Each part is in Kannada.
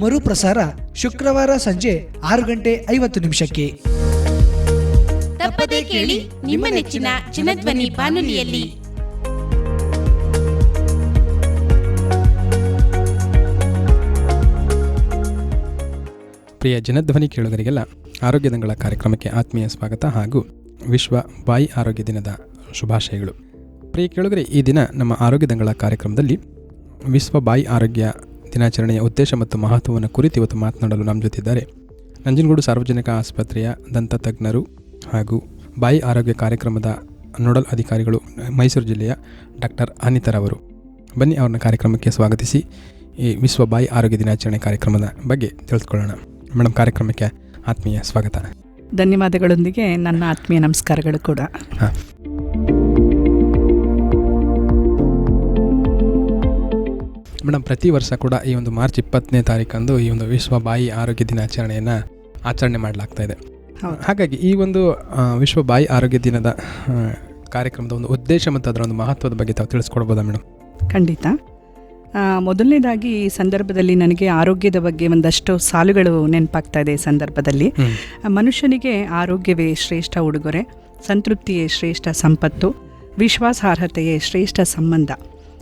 ಮರುಪ್ರಸಾರ ಶುಕ್ರವಾರ ಸಂಜೆ ಆರು ಗಂಟೆ ಐವತ್ತು ನಿಮಿಷಕ್ಕೆ. ತಪ್ಪದೇ ಕೇಳಿ ನಿಮ್ಮ ನೆಚ್ಚಿನ ಚಿನ್ನಧ್ವನಿ ಬಾನುಲಿಯಲ್ಲಿ. ಪ್ರಿಯ ಜನಧ್ವನಿ ಕೇಳುಗರಿಗೆಲ್ಲ ಆರೋಗ್ಯ ದಂಗಳ ಕಾರ್ಯಕ್ರಮಕ್ಕೆ ಆತ್ಮೀಯ ಸ್ವಾಗತ ಹಾಗೂ ವಿಶ್ವ ಬಾಯಿ ಆರೋಗ್ಯ ದಿನದ ಶುಭಾಶಯಗಳು. ಪ್ರಿಯ ಕೇಳುಗರೆ ಈ ದಿನ ನಮ್ಮ ಆರೋಗ್ಯ ದಂಗಳ ಕಾರ್ಯಕ್ರಮದಲ್ಲಿ ವಿಶ್ವ ಬಾಯಿ ಆರೋಗ್ಯ ದಿನಾಚರಣೆಯ ಉದ್ದೇಶ ಮತ್ತು ಮಹತ್ವವನ್ನು ಕುರಿತು ಇವತ್ತು ಮಾತನಾಡಲು ನಮ್ಮ ಜೊತೆಯಿದ್ದಾರೆ ನಂಜನಗೂಡು ಸಾರ್ವಜನಿಕ ಆಸ್ಪತ್ರೆಯ ದಂತ ತಜ್ಞರು ಹಾಗೂ ಬಾಯಿ ಆರೋಗ್ಯ ಕಾರ್ಯಕ್ರಮದ ನೋಡಲ್ ಅಧಿಕಾರಿಗಳು ಮೈಸೂರು ಜಿಲ್ಲೆಯ ಡಾಕ್ಟರ್ ಅನಿತರ್ ಅವರು. ಬನ್ನಿ ಅವ್ರನ್ನ ಕಾರ್ಯಕ್ರಮಕ್ಕೆ ಸ್ವಾಗತಿಸಿ ಈ ವಿಶ್ವ ಬಾಯಿ ಆರೋಗ್ಯ ದಿನಾಚರಣೆ ಕಾರ್ಯಕ್ರಮದ ಬಗ್ಗೆ ತಿಳಿದುಕೊಳ್ಳೋಣ. ಮೇಡಮ್ ಕಾರ್ಯಕ್ರಮಕ್ಕೆ ಆತ್ಮೀಯ ಸ್ವಾಗತ. ಧನ್ಯವಾದಗಳೊಂದಿಗೆ ನನ್ನ ಆತ್ಮೀಯ ನಮಸ್ಕಾರಗಳು ಕೂಡ. ಹಾಂ. ಮೇಡಮ್ ಪ್ರತಿ ವರ್ಷ ಕೂಡ ಈ ಒಂದು ಮಾರ್ಚ್ ಇಪ್ಪತ್ತನೇ ತಾರೀಕಂದು ಈ ಒಂದು ವಿಶ್ವ ಬಾಯಿ ಆರೋಗ್ಯ ದಿನಾಚರಣೆಯನ್ನು ಆಚರಣೆ ಮಾಡಲಾಗ್ತಾ ಇದೆ. ಹಾಗಾಗಿ ಈ ಒಂದು ವಿಶ್ವ ಬಾಯಿ ಆರೋಗ್ಯ ದಿನದ ಕಾರ್ಯಕ್ರಮದ ಒಂದು ಉದ್ದೇಶ ಮತ್ತು ಅದರ ಒಂದು ಮಹತ್ವದ ಬಗ್ಗೆ ತಾವು ತಿಳಿಸ್ಕೊಡ್ಬೋದಾ ಮೇಡಮ್ ಖಂಡಿತ. ಮೊದಲನೇದಾಗಿ ಈ ಸಂದರ್ಭದಲ್ಲಿ ನನಗೆ ಆರೋಗ್ಯದ ಬಗ್ಗೆ ಒಂದಷ್ಟು ಸಾಲುಗಳು ನೆನಪಾಗ್ತಾ ಇದೆ ಈ ಸಂದರ್ಭದಲ್ಲಿ. ಮನುಷ್ಯನಿಗೆ ಆರೋಗ್ಯವೇ ಶ್ರೇಷ್ಠ ಉಡುಗೊರೆ ಸಂತೃಪ್ತಿಯೇ ಶ್ರೇಷ್ಠ ಸಂಪತ್ತು ವಿಶ್ವಾಸಾರ್ಹತೆಯೇ ಶ್ರೇಷ್ಠ ಸಂಬಂಧ.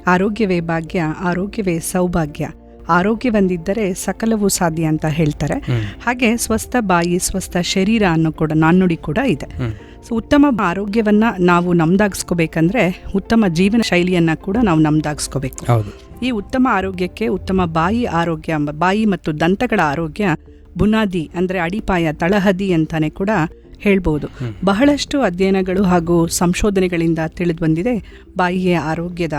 ಆರೋಗ್ಯವೇ ಭಾಗ್ಯ ಆರೋಗ್ಯವೇ ಸೌಭಾಗ್ಯ. ಆರೋಗ್ಯವೊಂದಿದ್ದರೆ ಸಕಲವೂ ಸಾಧ್ಯ ಅಂತ ಹೇಳ್ತಾರೆ. ಹಾಗೆ ಸ್ವಸ್ಥ ಬಾಯಿ ಸ್ವಸ್ಥ ಶರೀರ ಅನ್ನೋ ಕೂಡ ನಾಣ್ಣುಡಿ ಕೂಡ ಇದೆ. ಸೊ ಉತ್ತಮ ಆರೋಗ್ಯವನ್ನ ನಾವು ನಮ್ದಾಗಿಸ್ಕೋಬೇಕಂದ್ರೆ ಉತ್ತಮ ಜೀವನ ಶೈಲಿಯನ್ನ ಕೂಡ ನಾವು ನಮ್ದಾಗಿಸ್ಕೋಬೇಕು. ಈ ಉತ್ತಮ ಆರೋಗ್ಯಕ್ಕೆ ಉತ್ತಮ ಬಾಯಿ ಆರೋಗ್ಯ ಬಾಯಿ ಮತ್ತು ದಂತಗಳ ಆರೋಗ್ಯ ಬುನಾದಿ ಅಂದರೆ ಅಡಿಪಾಯ ತಳಹದಿ ಅಂತಾನೆ ಕೂಡ ಹೇಳ್ಬೋದು. ಬಹಳಷ್ಟು ಅಧ್ಯಯನಗಳು ಹಾಗೂ ಸಂಶೋಧನೆಗಳಿಂದ ತಿಳಿದು ಬಂದಿದೆ ಬಾಯಿಯ ಆರೋಗ್ಯದ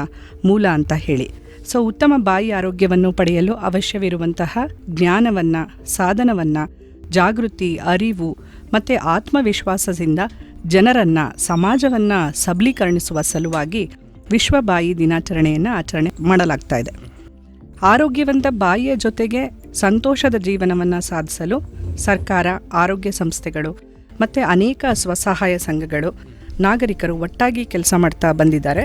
ಮೂಲ ಅಂತ ಹೇಳಿ. ಸೊ, ಉತ್ತಮ ಬಾಯಿ ಆರೋಗ್ಯವನ್ನು ಪಡೆಯಲು ಅವಶ್ಯವಿರುವಂತಹ ಜ್ಞಾನವನ್ನು, ಸಾಧನವನ್ನು, ಜಾಗೃತಿ, ಅರಿವು ಮತ್ತು ಆತ್ಮವಿಶ್ವಾಸದಿಂದ ಜನರನ್ನು, ಸಮಾಜವನ್ನು ಸಬಲೀಕರಣಿಸುವ ಸಲುವಾಗಿ ವಿಶ್ವ ಬಾಯಿ ದಿನಾಚರಣೆಯನ್ನು ಆಚರಣೆ ಮಾಡಲಾಗ್ತಾ ಇದೆ. ಆರೋಗ್ಯವಂತ ಬಾಯಿಯ ಜೊತೆಗೆ ಸಂತೋಷದ ಜೀವನವನ್ನು ಸಾಧಿಸಲು ಸರ್ಕಾರ, ಆರೋಗ್ಯ ಸಂಸ್ಥೆಗಳು ಮತ್ತು ಅನೇಕ ಸ್ವಸಹಾಯ ಸಂಘಗಳು ನಾಗರಿಕರು ಒಟ್ಟಾಗಿ ಕೆಲಸ ಮಾಡ್ತಾ ಬಂದಿದ್ದಾರೆ.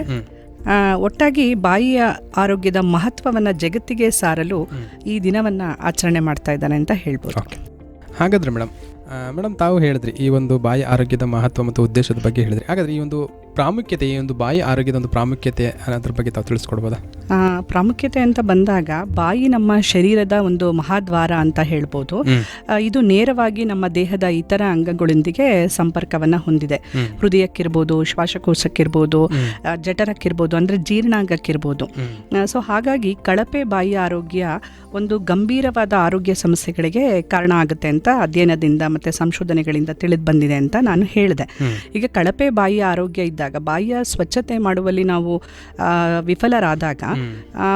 ಒಟ್ಟಾಗಿ ಬಾಯಿಯ ಆರೋಗ್ಯದ ಮಹತ್ವವನ್ನು ಜಗತ್ತಿಗೆ ಸಾರಲು ಈ ದಿನವನ್ನು ಆಚರಣೆ ಮಾಡ್ತಾ ಇದ್ದಾನೆ ಅಂತ ಹೇಳ್ಬೋದು. ಹಾಗಾದ್ರೆ ಮೇಡಮ್ ಮೇಡಮ್ ತಾವು ಹೇಳಿದ್ರಿ ಈ ಒಂದು ಬಾಯಿ ಆರೋಗ್ಯದ ಮಹತ್ವ ಮತ್ತು ಉದ್ದೇಶದ ಬಗ್ಗೆ ಹೇಳಿದ್ರಿ. ಹಾಗಾದ್ರೆ ಈ ಒಂದು ಪ್ರಾಮುಖ್ಯತೆ ಈ ಒಂದು ಬಾಯಿ ಆರೋಗ್ಯದ ಒಂದು ಪ್ರಾಮುಖ್ಯತೆ ಅನ್ನೋದ್ರ ಬಗ್ಗೆ ತಾವು ತಿಳಿಸ್ಕೊಡ್ಬೋದಾ? ಆ, ಪ್ರಾಮುಖ್ಯತೆ ಅಂತ ಬಂದಾಗ ಬಾಯಿ ನಮ್ಮ ಶರೀರದ ಒಂದು ಮಹಾದ್ವಾರ ಅಂತ ಹೇಳ್ಬೋದು. ಆ, ಇದು ನೇರವಾಗಿ ನಮ್ಮ ದೇಹದ ಇತರ ಅಂಗಗಳೊಂದಿಗೆ ಸಂಪರ್ಕವನ್ನು ಹೊಂದಿದೆ. ಹೃದಯಕ್ಕಿರ್ಬೋದು ಶ್ವಾಸಕೋಶಕ್ಕಿರ್ಬೋದು. ಆ, ಜಠರಕ್ಕಿರ್ಬೋದು ಅಂದರೆ ಜೀರ್ಣಾಂಗಕ್ಕಿರ್ಬೋದು. ಸೊ ಹಾಗಾಗಿ ಕಳಪೆ ಬಾಯಿ ಆರೋಗ್ಯ ಒಂದು ಗಂಭೀರವಾದ ಆರೋಗ್ಯ ಸಮಸ್ಯೆಗಳಿಗೆ ಕಾರಣ ಆಗುತ್ತೆ ಅಂತ ಅಧ್ಯಯನದಿಂದ ಮತ್ತು ಸಂಶೋಧನೆಗಳಿಂದ ತಿಳಿದು ಬಂದಿದೆ ಅಂತ ನಾನು ಹೇಳಿದೆ. ಈಗ ಕಳಪೆ ಬಾಯಿ ಆರೋಗ್ಯ ಇದ್ದಾಗ ಬಾಯಿಯ ಸ್ವಚ್ಛತೆ ಮಾಡುವಲ್ಲಿ ನಾವು ಆ, ವಿಫಲರಾದಾಗ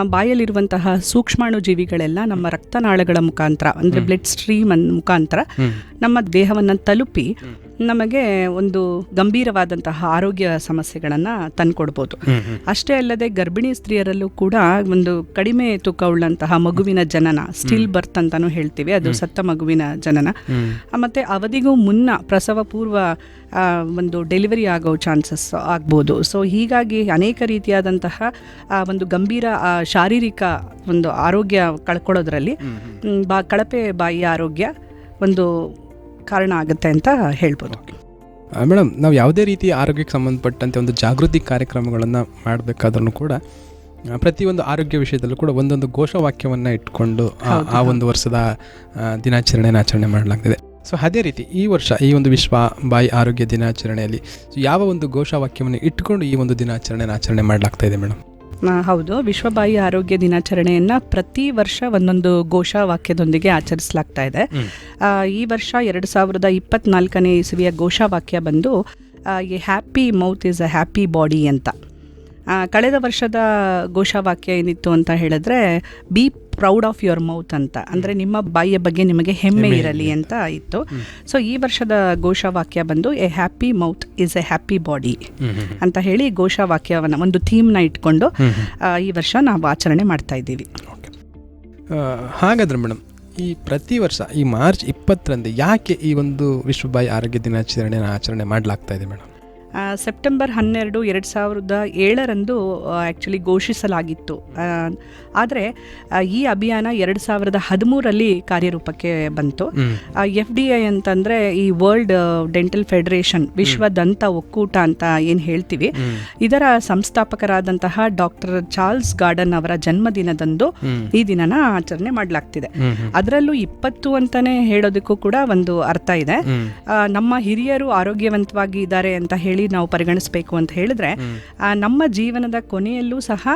ಬಾಯಲ್ಲಿರುವಂತಹ ಸೂಕ್ಷ್ಮಾಣು ಜೀವಿಗಳೆಲ್ಲ ನಮ್ಮ ರಕ್ತನಾಳಗಳ ಮುಖಾಂತರ ಅಂದರೆ ಬ್ಲಡ್ ಸ್ಟ್ರೀಮ್ ಅನ್ ಮುಖಾಂತರ ನಮ್ಮ ದೇಹವನ್ನು ತಲುಪಿ ನಮಗೆ ಒಂದು ಗಂಭೀರವಾದಂತಹ ಆರೋಗ್ಯ ಸಮಸ್ಯೆಗಳನ್ನು ತಂದುಕೊಡ್ಬೋದು. ಅಷ್ಟೇ ಅಲ್ಲದೆ ಗರ್ಭಿಣಿ ಸ್ತ್ರೀಯರಲ್ಲೂ ಕೂಡ ಒಂದು ಕಡಿಮೆ ತೂಕ ಉಳ್ಳಂತಹ ಮಗುವಿನ ಜನನ ಸ್ಟಿಲ್ ಬರ್ತ್ ಅಂತಾನು ಹೇಳ್ತೀವಿ ಅದು ಸತ್ತ ಮಗುವಿನ ಜನನ. ಮತ್ತೆ ಅವಧಿಗೂ ಮುನ್ನ ಪ್ರಸವ ಪೂರ್ವ ಒಂದು ಡೆಲಿವರಿ ಆಗೋ ಚಾನ್ಸಸ್ ಆಗ್ಬೋದು. ಸೊ ಹೀಗಾಗಿ ಅನೇಕ ರೀತಿಯಾದಂತಹ ಆ, ಒಂದು ಗಂಭೀರ ಆ, ಶಾರೀರಿಕ ಒಂದು ಆರೋಗ್ಯ ಕಳ್ಕೊಳ್ಳೋದ್ರಲ್ಲಿ ಬಾ ಕಳಪೆ ಬಾಯಿಯ ಆರೋಗ್ಯ ಒಂದು ಕಾರಣ ಆಗುತ್ತೆ ಅಂತ ಹೇಳ್ಬೋದು. ಮೇಡಮ್ ನಾವು ಯಾವುದೇ ರೀತಿ ಆರೋಗ್ಯಕ್ಕೆ ಸಂಬಂಧಪಟ್ಟಂತೆ ಒಂದು ಜಾಗೃತಿ ಕಾರ್ಯಕ್ರಮಗಳನ್ನು ಮಾಡಬೇಕಾದ್ರೂ ಕೂಡ ಪ್ರತಿಯೊಂದು ಆರೋಗ್ಯ ವಿಷಯದಲ್ಲೂ ಕೂಡ ಒಂದೊಂದು ಘೋಷವಾಕ್ಯವನ್ನು ಇಟ್ಕೊಂಡು ಆ- ಒಂದು ವರ್ಷದ ದಿನಾಚರಣೆಯನ್ನು ಆಚರಣೆ ಮಾಡಲಾಗ್ತಿದೆ. ಸೊ ಅದೇ ರೀತಿ ಈ ವರ್ಷ ಈ ಒಂದು ವಿಶ್ವ ಬಾಯಿ ಆರೋಗ್ಯ ದಿನಾಚರಣೆಯಲ್ಲಿ ಸೊ ಯಾವ ಒಂದು ಘೋಷವಾಕ್ಯವನ್ನು ಇಟ್ಕೊಂಡು ಈ ಒಂದು ದಿನಾಚರಣೆಯನ್ನು ಆಚರಣೆ ಮಾಡಲಾಗ್ತಾ ಇದೆ ಮೇಡಮ್? ಹೌದು. ವಿಶ್ವಬಾಯಿ ಆರೋಗ್ಯ ದಿನಾಚರಣೆಯನ್ನು ಪ್ರತಿ ವರ್ಷ ಒಂದೊಂದು ಘೋಷವಾಕ್ಯದೊಂದಿಗೆ ಆಚರಿಸಲಾಗ್ತಾ ಇದೆ. ಈ ವರ್ಷ ಎರಡು ಸಾವಿರದ ಇಪ್ಪತ್ನಾಲ್ಕನೇ ಇಸವಿಯ ಘೋಷವಾಕ್ಯ ಬಂದು a happy mouth is a happy body ಅಂತ. ಕಳೆದ ವರ್ಷದ ಘೋಷವಾಕ್ಯ ಏನಿತ್ತು ಅಂತ ಹೇಳಿದ್ರೆ be proud of your mouth ಅಂತ. ಅಂದರೆ ನಿಮ್ಮ ಬಾಯಿಯ ಬಗ್ಗೆ ನಿಮಗೆ ಹೆಮ್ಮೆ ಇರಲಿ ಅಂತ ಇತ್ತು. ಸೊ ಈ ವರ್ಷದ ಘೋಷವಾಕ್ಯ ಬಂದು a happy mouth is a happy body ಅಂತ ಹೇಳಿ ಘೋಷವಾಕ್ಯವನ್ನು ಒಂದು ಥೀಮ್ನ ಇಟ್ಕೊಂಡು ಈ ವರ್ಷ ನಾವು ಆಚರಣೆ ಮಾಡ್ತಾ ಇದ್ದೀವಿ. ಹಾಗಾದ್ರೆ ಮೇಡಮ್ ಈ ಪ್ರತಿ ವರ್ಷ ಈ ಮಾರ್ಚ್ ಇಪ್ಪತ್ತರಂದು ಯಾಕೆ ಈ ಒಂದು ವಿಶ್ವ ಬಾಯಿ ಆರೋಗ್ಯ ದಿನಾಚರಣೆಯನ್ನು ಆಚರಣೆ ಮಾಡಲಾಗ್ತಾ ಇದೆ ಮೇಡಮ್ ಸೆಪ್ಟೆಂಬರ್ ಹನ್ನೆರಡು ಎರಡು ಸಾವಿರದ ಏಳರಂದು ಆ್ಯಕ್ಚುಲಿ ಘೋಷಿಸಲಾಗಿತ್ತು. ಆದರೆ ಈ ಅಭಿಯಾನ ಎರಡು ಸಾವಿರದ ಹದಿಮೂರಲ್ಲಿ ಕಾರ್ಯರೂಪಕ್ಕೆ ಬಂತು. ಎಫ್ ಡಿ ಐ ಅಂತಂದರೆ ಈ ವರ್ಲ್ಡ್ ಡೆಂಟಲ್ ಫೆಡರೇಷನ್ ವಿಶ್ವ ದಂತ ಒಕ್ಕೂಟ ಅಂತ ಏನು ಹೇಳ್ತೀವಿ. ಇದರ ಸಂಸ್ಥಾಪಕರಾದಂತಹ ಡಾಕ್ಟರ್ ಚಾರ್ಲ್ಸ್ ಗಾರ್ಡನ್ ಅವರ ಜನ್ಮದಿನದಂದು ಈ ದಿನನ ಆಚರಣೆ ಮಾಡಲಾಗ್ತಿದೆ. ಅದರಲ್ಲೂ ಇಪ್ಪತ್ತು ಅಂತಾನೆ ಹೇಳೋದಕ್ಕೂ ಕೂಡ ಒಂದು ಅರ್ಥ ಇದೆ. ನಮ್ಮ ಹಿರಿಯರು ಆರೋಗ್ಯವಂತವಾಗಿ ಇದ್ದಾರೆ ಅಂತ ಹೇಳಿ ನಾವು ಪರಿಗಣಿಸಬೇಕು ಅಂತ ಹೇಳಿದ್ರೆ ಆ, ನಮ್ಮ ಜೀವನದ ಕೊನೆಯಲ್ಲೂ ಸಹ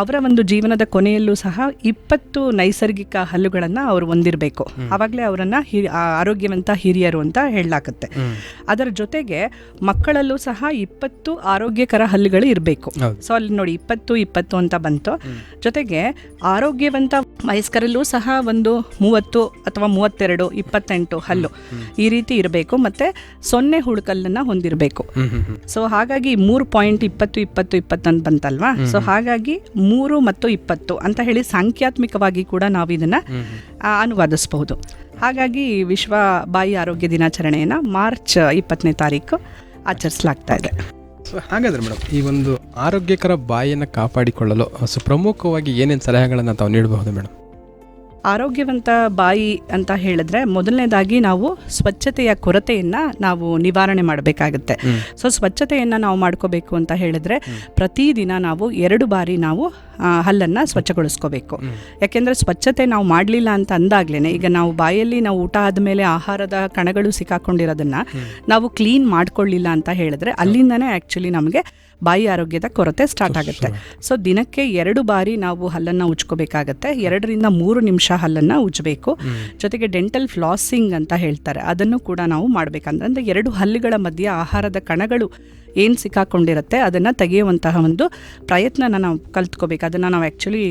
ಅವರ ಒಂದು ಜೀವನದ ಕೊನೆಯಲ್ಲೂ ಸಹ ಇಪ್ಪತ್ತು ನೈಸರ್ಗಿಕ ಹಲ್ಲುಗಳನ್ನು ಅವರು ಹೊಂದಿರಬೇಕು. ಆವಾಗಲೇ ಅವರನ್ನು ಹಿ ಆರೋಗ್ಯವಂತ ಹಿರಿಯರು ಅಂತ ಹೇಳಲಾಗುತ್ತೆ ಅದರ ಜೊತೆಗೆ ಮಕ್ಕಳಲ್ಲೂ ಸಹ ಇಪ್ಪತ್ತು ಆರೋಗ್ಯಕರ ಹಲ್ಲುಗಳು ಇರಬೇಕು. ಸೊ ಅಲ್ಲಿ ನೋಡಿ ಇಪ್ಪತ್ತು ಇಪ್ಪತ್ತು ಅಂತ ಬಂತು. ಜೊತೆಗೆ ಆರೋಗ್ಯವಂತ ವಯಸ್ಕರಲ್ಲೂ ಸಹ ಒಂದು ಮೂವತ್ತು ಅಥವಾ ಮೂವತ್ತೆರಡು ಇಪ್ಪತ್ತೆಂಟು ಹಲ್ಲು ಈ ರೀತಿ ಇರಬೇಕು ಮತ್ತೆ ಸೊನ್ನೆ ಹುಳುಕಲ್ಲನ್ನು ಹೊಂದಿರಬೇಕು. ಸೊ ಹಾಗಾಗಿ ಮೂರು ಪಾಯಿಂಟ್ ಇಪ್ಪತ್ತು ಇಪ್ಪತ್ತು ಇಪ್ಪತ್ತು ಅಂತ ಬಂತಲ್ವಾ ಸೊ ಹಾಗಾಗಿ ಮೂರು ಮತ್ತು ಇಪ್ಪತ್ತು ಅಂತ ಹೇಳಿ ಸಾಂಖ್ಯಾತ್ಮಿಕವಾಗಿ ಕೂಡ ನಾವು ಇದನ್ನ. ಅನುವಾದಿಸಬಹುದು ಹಾಗಾಗಿ ವಿಶ್ವ ಬಾಯಿ ಆರೋಗ್ಯ ದಿನಾಚರಣೆಯನ್ನು ಮಾರ್ಚ್ ಇಪ್ಪತ್ತನೇ ತಾರೀಕು ಆಚರಿಸಲಾಗ್ತಾ ಇದೆ ಸೊ ಹಾಗಾದ್ರೆ ಮೇಡಮ್, ಈ ಒಂದು ಆರೋಗ್ಯಕರ ಬಾಯಿಯನ್ನು ಕಾಪಾಡಿಕೊಳ್ಳಲು ಸೊ ಪ್ರಮುಖವಾಗಿ ಏನೇನು ಸಲಹೆಗಳನ್ನು ತಾವು ನೀಡಬಹುದು ಮೇಡಮ್ ಆರೋಗ್ಯವಂತ ಬಾಯಿ ಅಂತ ಹೇಳಿದ್ರೆ ಮೊದಲನೇದಾಗಿ ನಾವು ಸ್ವಚ್ಛತೆಯ ಕೊರತೆಯನ್ನು ನಾವು ನಿವಾರಣೆ ಮಾಡಬೇಕಾಗುತ್ತೆ. ಸೊ ಸ್ವಚ್ಛತೆಯನ್ನು ನಾವು ಮಾಡ್ಕೋಬೇಕು ಅಂತ ಹೇಳಿದ್ರೆ ಪ್ರತಿದಿನ ನಾವು ಎರಡು ಬಾರಿ ನಾವು ಹಲ್ಲನ್ನು ಸ್ವಚ್ಛಗೊಳಿಸ್ಕೋಬೇಕು. ಯಾಕೆಂದರೆ ಸ್ವಚ್ಛತೆ ನಾವು ಮಾಡಲಿಲ್ಲ ಅಂತ ಅಂದಾಗ್ಲೇ ಈಗ ನಾವು ಬಾಯಲ್ಲಿ ನಾವು ಊಟ ಆದಮೇಲೆ ಆಹಾರದ ಕಣಗಳು ಸಿಕ್ಕಾಕೊಂಡಿರೋದನ್ನು ನಾವು ಕ್ಲೀನ್ ಮಾಡ್ಕೊಳ್ಳಿಲ್ಲ ಅಂತ ಹೇಳಿದ್ರೆ ಅಲ್ಲಿಂದನೇ ಆ್ಯಕ್ಚುಲಿ ನಮಗೆ ಬಾಯಿ ಆರೋಗ್ಯದ ಕೊರತೆ ಸ್ಟಾರ್ಟ್ ಆಗುತ್ತೆ. ಸೊ ದಿನಕ್ಕೆ ಎರಡು ಬಾರಿ ನಾವು ಹಲ್ಲನ್ನು ಉಜ್ಕೋಬೇಕಾಗತ್ತೆ. ಎರಡರಿಂದ ಮೂರು ನಿಮಿಷ ಹಲ್ಲನ್ನು ಉಜ್ಜಬೇಕು. ಜೊತೆಗೆ ಡೆಂಟಲ್ ಫ್ಲಾಸಿಂಗ್ ಅಂತ ಹೇಳ್ತಾರೆ. ಅದನ್ನು ಕೂಡ ನಾವು ಮಾಡಬೇಕಂದ್ರೆ ಅಂದರೆ ಎರಡು ಹಲ್ಲುಗಳ ಮಧ್ಯೆ ಆಹಾರದ ಕಣಗಳು ಏನು ಸಿಕ್ಕಾಕೊಂಡಿರುತ್ತೆ ಅದನ್ನು ತೆಗೆಯುವಂತಹ ಒಂದು ಪ್ರಯತ್ನನ ನಾವು ಕಲ್ತ್ಕೋಬೇಕು. ಅದನ್ನು ನಾವು ಆ್ಯಕ್ಚುಲಿ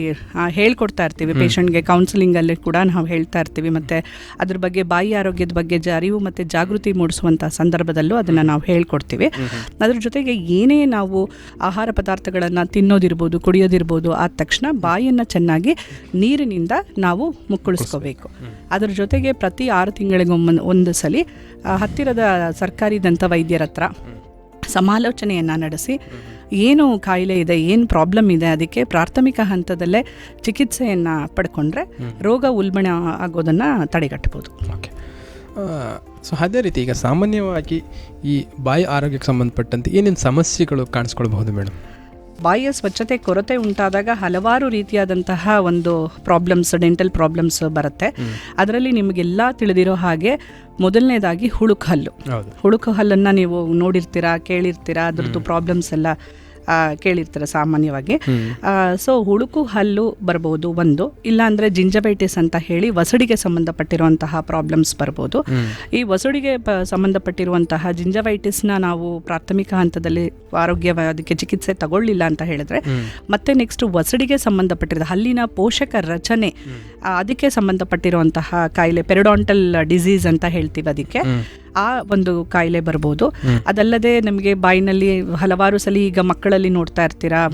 ಹೇಳ್ಕೊಡ್ತಾ ಇರ್ತೀವಿ. ಪೇಷಂಟ್ಗೆ ಕೌನ್ಸಿಲಿಂಗಲ್ಲಿ ಕೂಡ ನಾವು ಹೇಳ್ತಾ ಇರ್ತೀವಿ. ಮತ್ತು ಅದ್ರ ಬಗ್ಗೆ ಬಾಯಿ ಆರೋಗ್ಯದ ಬಗ್ಗೆ ಜ ಅರಿವು ಮತ್ತು ಜಾಗೃತಿ ಮೂಡಿಸುವಂಥ ಸಂದರ್ಭದಲ್ಲೂ ಅದನ್ನು ನಾವು ಹೇಳ್ಕೊಡ್ತೀವಿ. ಅದ್ರ ಜೊತೆಗೆ ಏನೇ ನಾವು ಆಹಾರ ಪದಾರ್ಥಗಳನ್ನು ತಿನ್ನೋದಿರ್ಬೋದು ಕುಡಿಯೋದಿರ್ಬೋದು ಆದ ತಕ್ಷಣ ಬಾಯಿಯನ್ನು ಚೆನ್ನಾಗಿ ನೀರಿನಿಂದ ನಾವು ಮುಕ್ಕಳಿಸ್ಕೋಬೇಕು. ಅದ್ರ ಜೊತೆಗೆ ಪ್ರತಿ ಆರು ತಿಂಗಳಿಗೊಮ್ಮೆ ಒಂದು ಸಲ ಹತ್ತಿರದ ಸರ್ಕಾರಿ ದಂತ ವೈದ್ಯರ ಹತ್ರ ಸಮಾಲೋಚನೆಯನ್ನು ನಡೆಸಿ ಏನು ಕಾಯಿಲೆ ಇದೆ ಏನು ಪ್ರಾಬ್ಲಮ್ ಇದೆ ಅದಕ್ಕೆ ಪ್ರಾಥಮಿಕ ಹಂತದಲ್ಲೇ ಚಿಕಿತ್ಸೆಯನ್ನು ಪಡ್ಕೊಂಡ್ರೆ ರೋಗ ಉಲ್ಬಣ ಆಗೋದನ್ನು ತಡೆಗಟ್ಟಬಹುದು ಓಕೆ. ಸೊ ಅದೇ ರೀತಿ ಈಗ ಸಾಮಾನ್ಯವಾಗಿ ಈ ಬಾಯಿ ಆರೋಗ್ಯಕ್ಕೆ ಸಂಬಂಧಪಟ್ಟಂತೆ ಏನೇನು ಸಮಸ್ಯೆಗಳು ಕಾಣಿಸ್ಕೊಳ್ಬಹುದು ಮೇಡಮ್? ಬಾಯಿಯ ಸ್ವಚ್ಛತೆ ಕೊರತೆ ಉಂಟಾದಾಗ ಹಲವಾರು ರೀತಿಯಾದಂತಹ ಒಂದು ಪ್ರಾಬ್ಲಮ್ಸ್ ಡೆಂಟಲ್ ಪ್ರಾಬ್ಲಮ್ಸ್ ಬರುತ್ತೆ. ಅದರಲ್ಲಿ ನಿಮಗೆಲ್ಲ ತಿಳಿದಿರೋ ಹಾಗೆ ಮೊದಲನೇದಾಗಿ ಹುಳುಕು ಹಲ್ಲು. ಹುಳುಕು ಹಲ್ಲನ್ನು ನೀವು ನೋಡಿರ್ತೀರಾ ಕೇಳಿರ್ತೀರಾ ಅದ್ರದ್ದು ಪ್ರಾಬ್ಲಮ್ಸ್ ಎಲ್ಲ ಕೇಳಿರ್ತೀರ ಸಾಮಾನ್ಯವಾಗಿ. ಸೊ ಹುಳುಕು, ಹಲ್ಲು ಬರ್ಬೋದು ಒಂದು. ಇಲ್ಲಾಂದರೆ ಜಿಂಜಬೈಟಿಸ್ ಅಂತ ಹೇಳಿ ವಸಡಿಗೆ ಸಂಬಂಧಪಟ್ಟಿರುವಂತಹ ಪ್ರಾಬ್ಲಮ್ಸ್ ಬರ್ಬೋದು. ಈ ವಸಡಿಗೆ ಸಂಬಂಧಪಟ್ಟಿರುವಂತಹ ಜಿಂಜಬೈಟಿಸ್ನ ನಾವು ಪ್ರಾಥಮಿಕ ಹಂತದಲ್ಲಿ ಆರೋಗ್ಯ ಅದಕ್ಕೆ ಚಿಕಿತ್ಸೆ ತಗೊಳ್ಳಿಲ್ಲ ಅಂತ ಹೇಳಿದ್ರೆ, ಮತ್ತೆ ನೆಕ್ಸ್ಟ್ ವಸಡಿಗೆ ಸಂಬಂಧಪಟ್ಟಿರೋದು, ಹಲ್ಲಿನ ಪೋಷಕ ರಚನೆ ಅದಕ್ಕೆ ಸಂಬಂಧಪಟ್ಟಿರುವಂತಹ ಕಾಯಿಲೆ ಪೆರಡಾಂಟಲ್ ಡಿಸೀಸ್ ಅಂತ ಹೇಳ್ತೀವಿ ಅದಕ್ಕೆ. ಆ ಒಂದು ಕಾಯಿಲೆ ಬರ್ಬೋದು. ಅದಲ್ಲದೆ ನಮಗೆ ಬಾಯಿನಲ್ಲಿ ಹಲವಾರು ಸಲ ಈಗ ಮಕ್ಕಳಲ್ಲಿ ನೋಡ್ತಾ ಇರ್ತೀರಾ?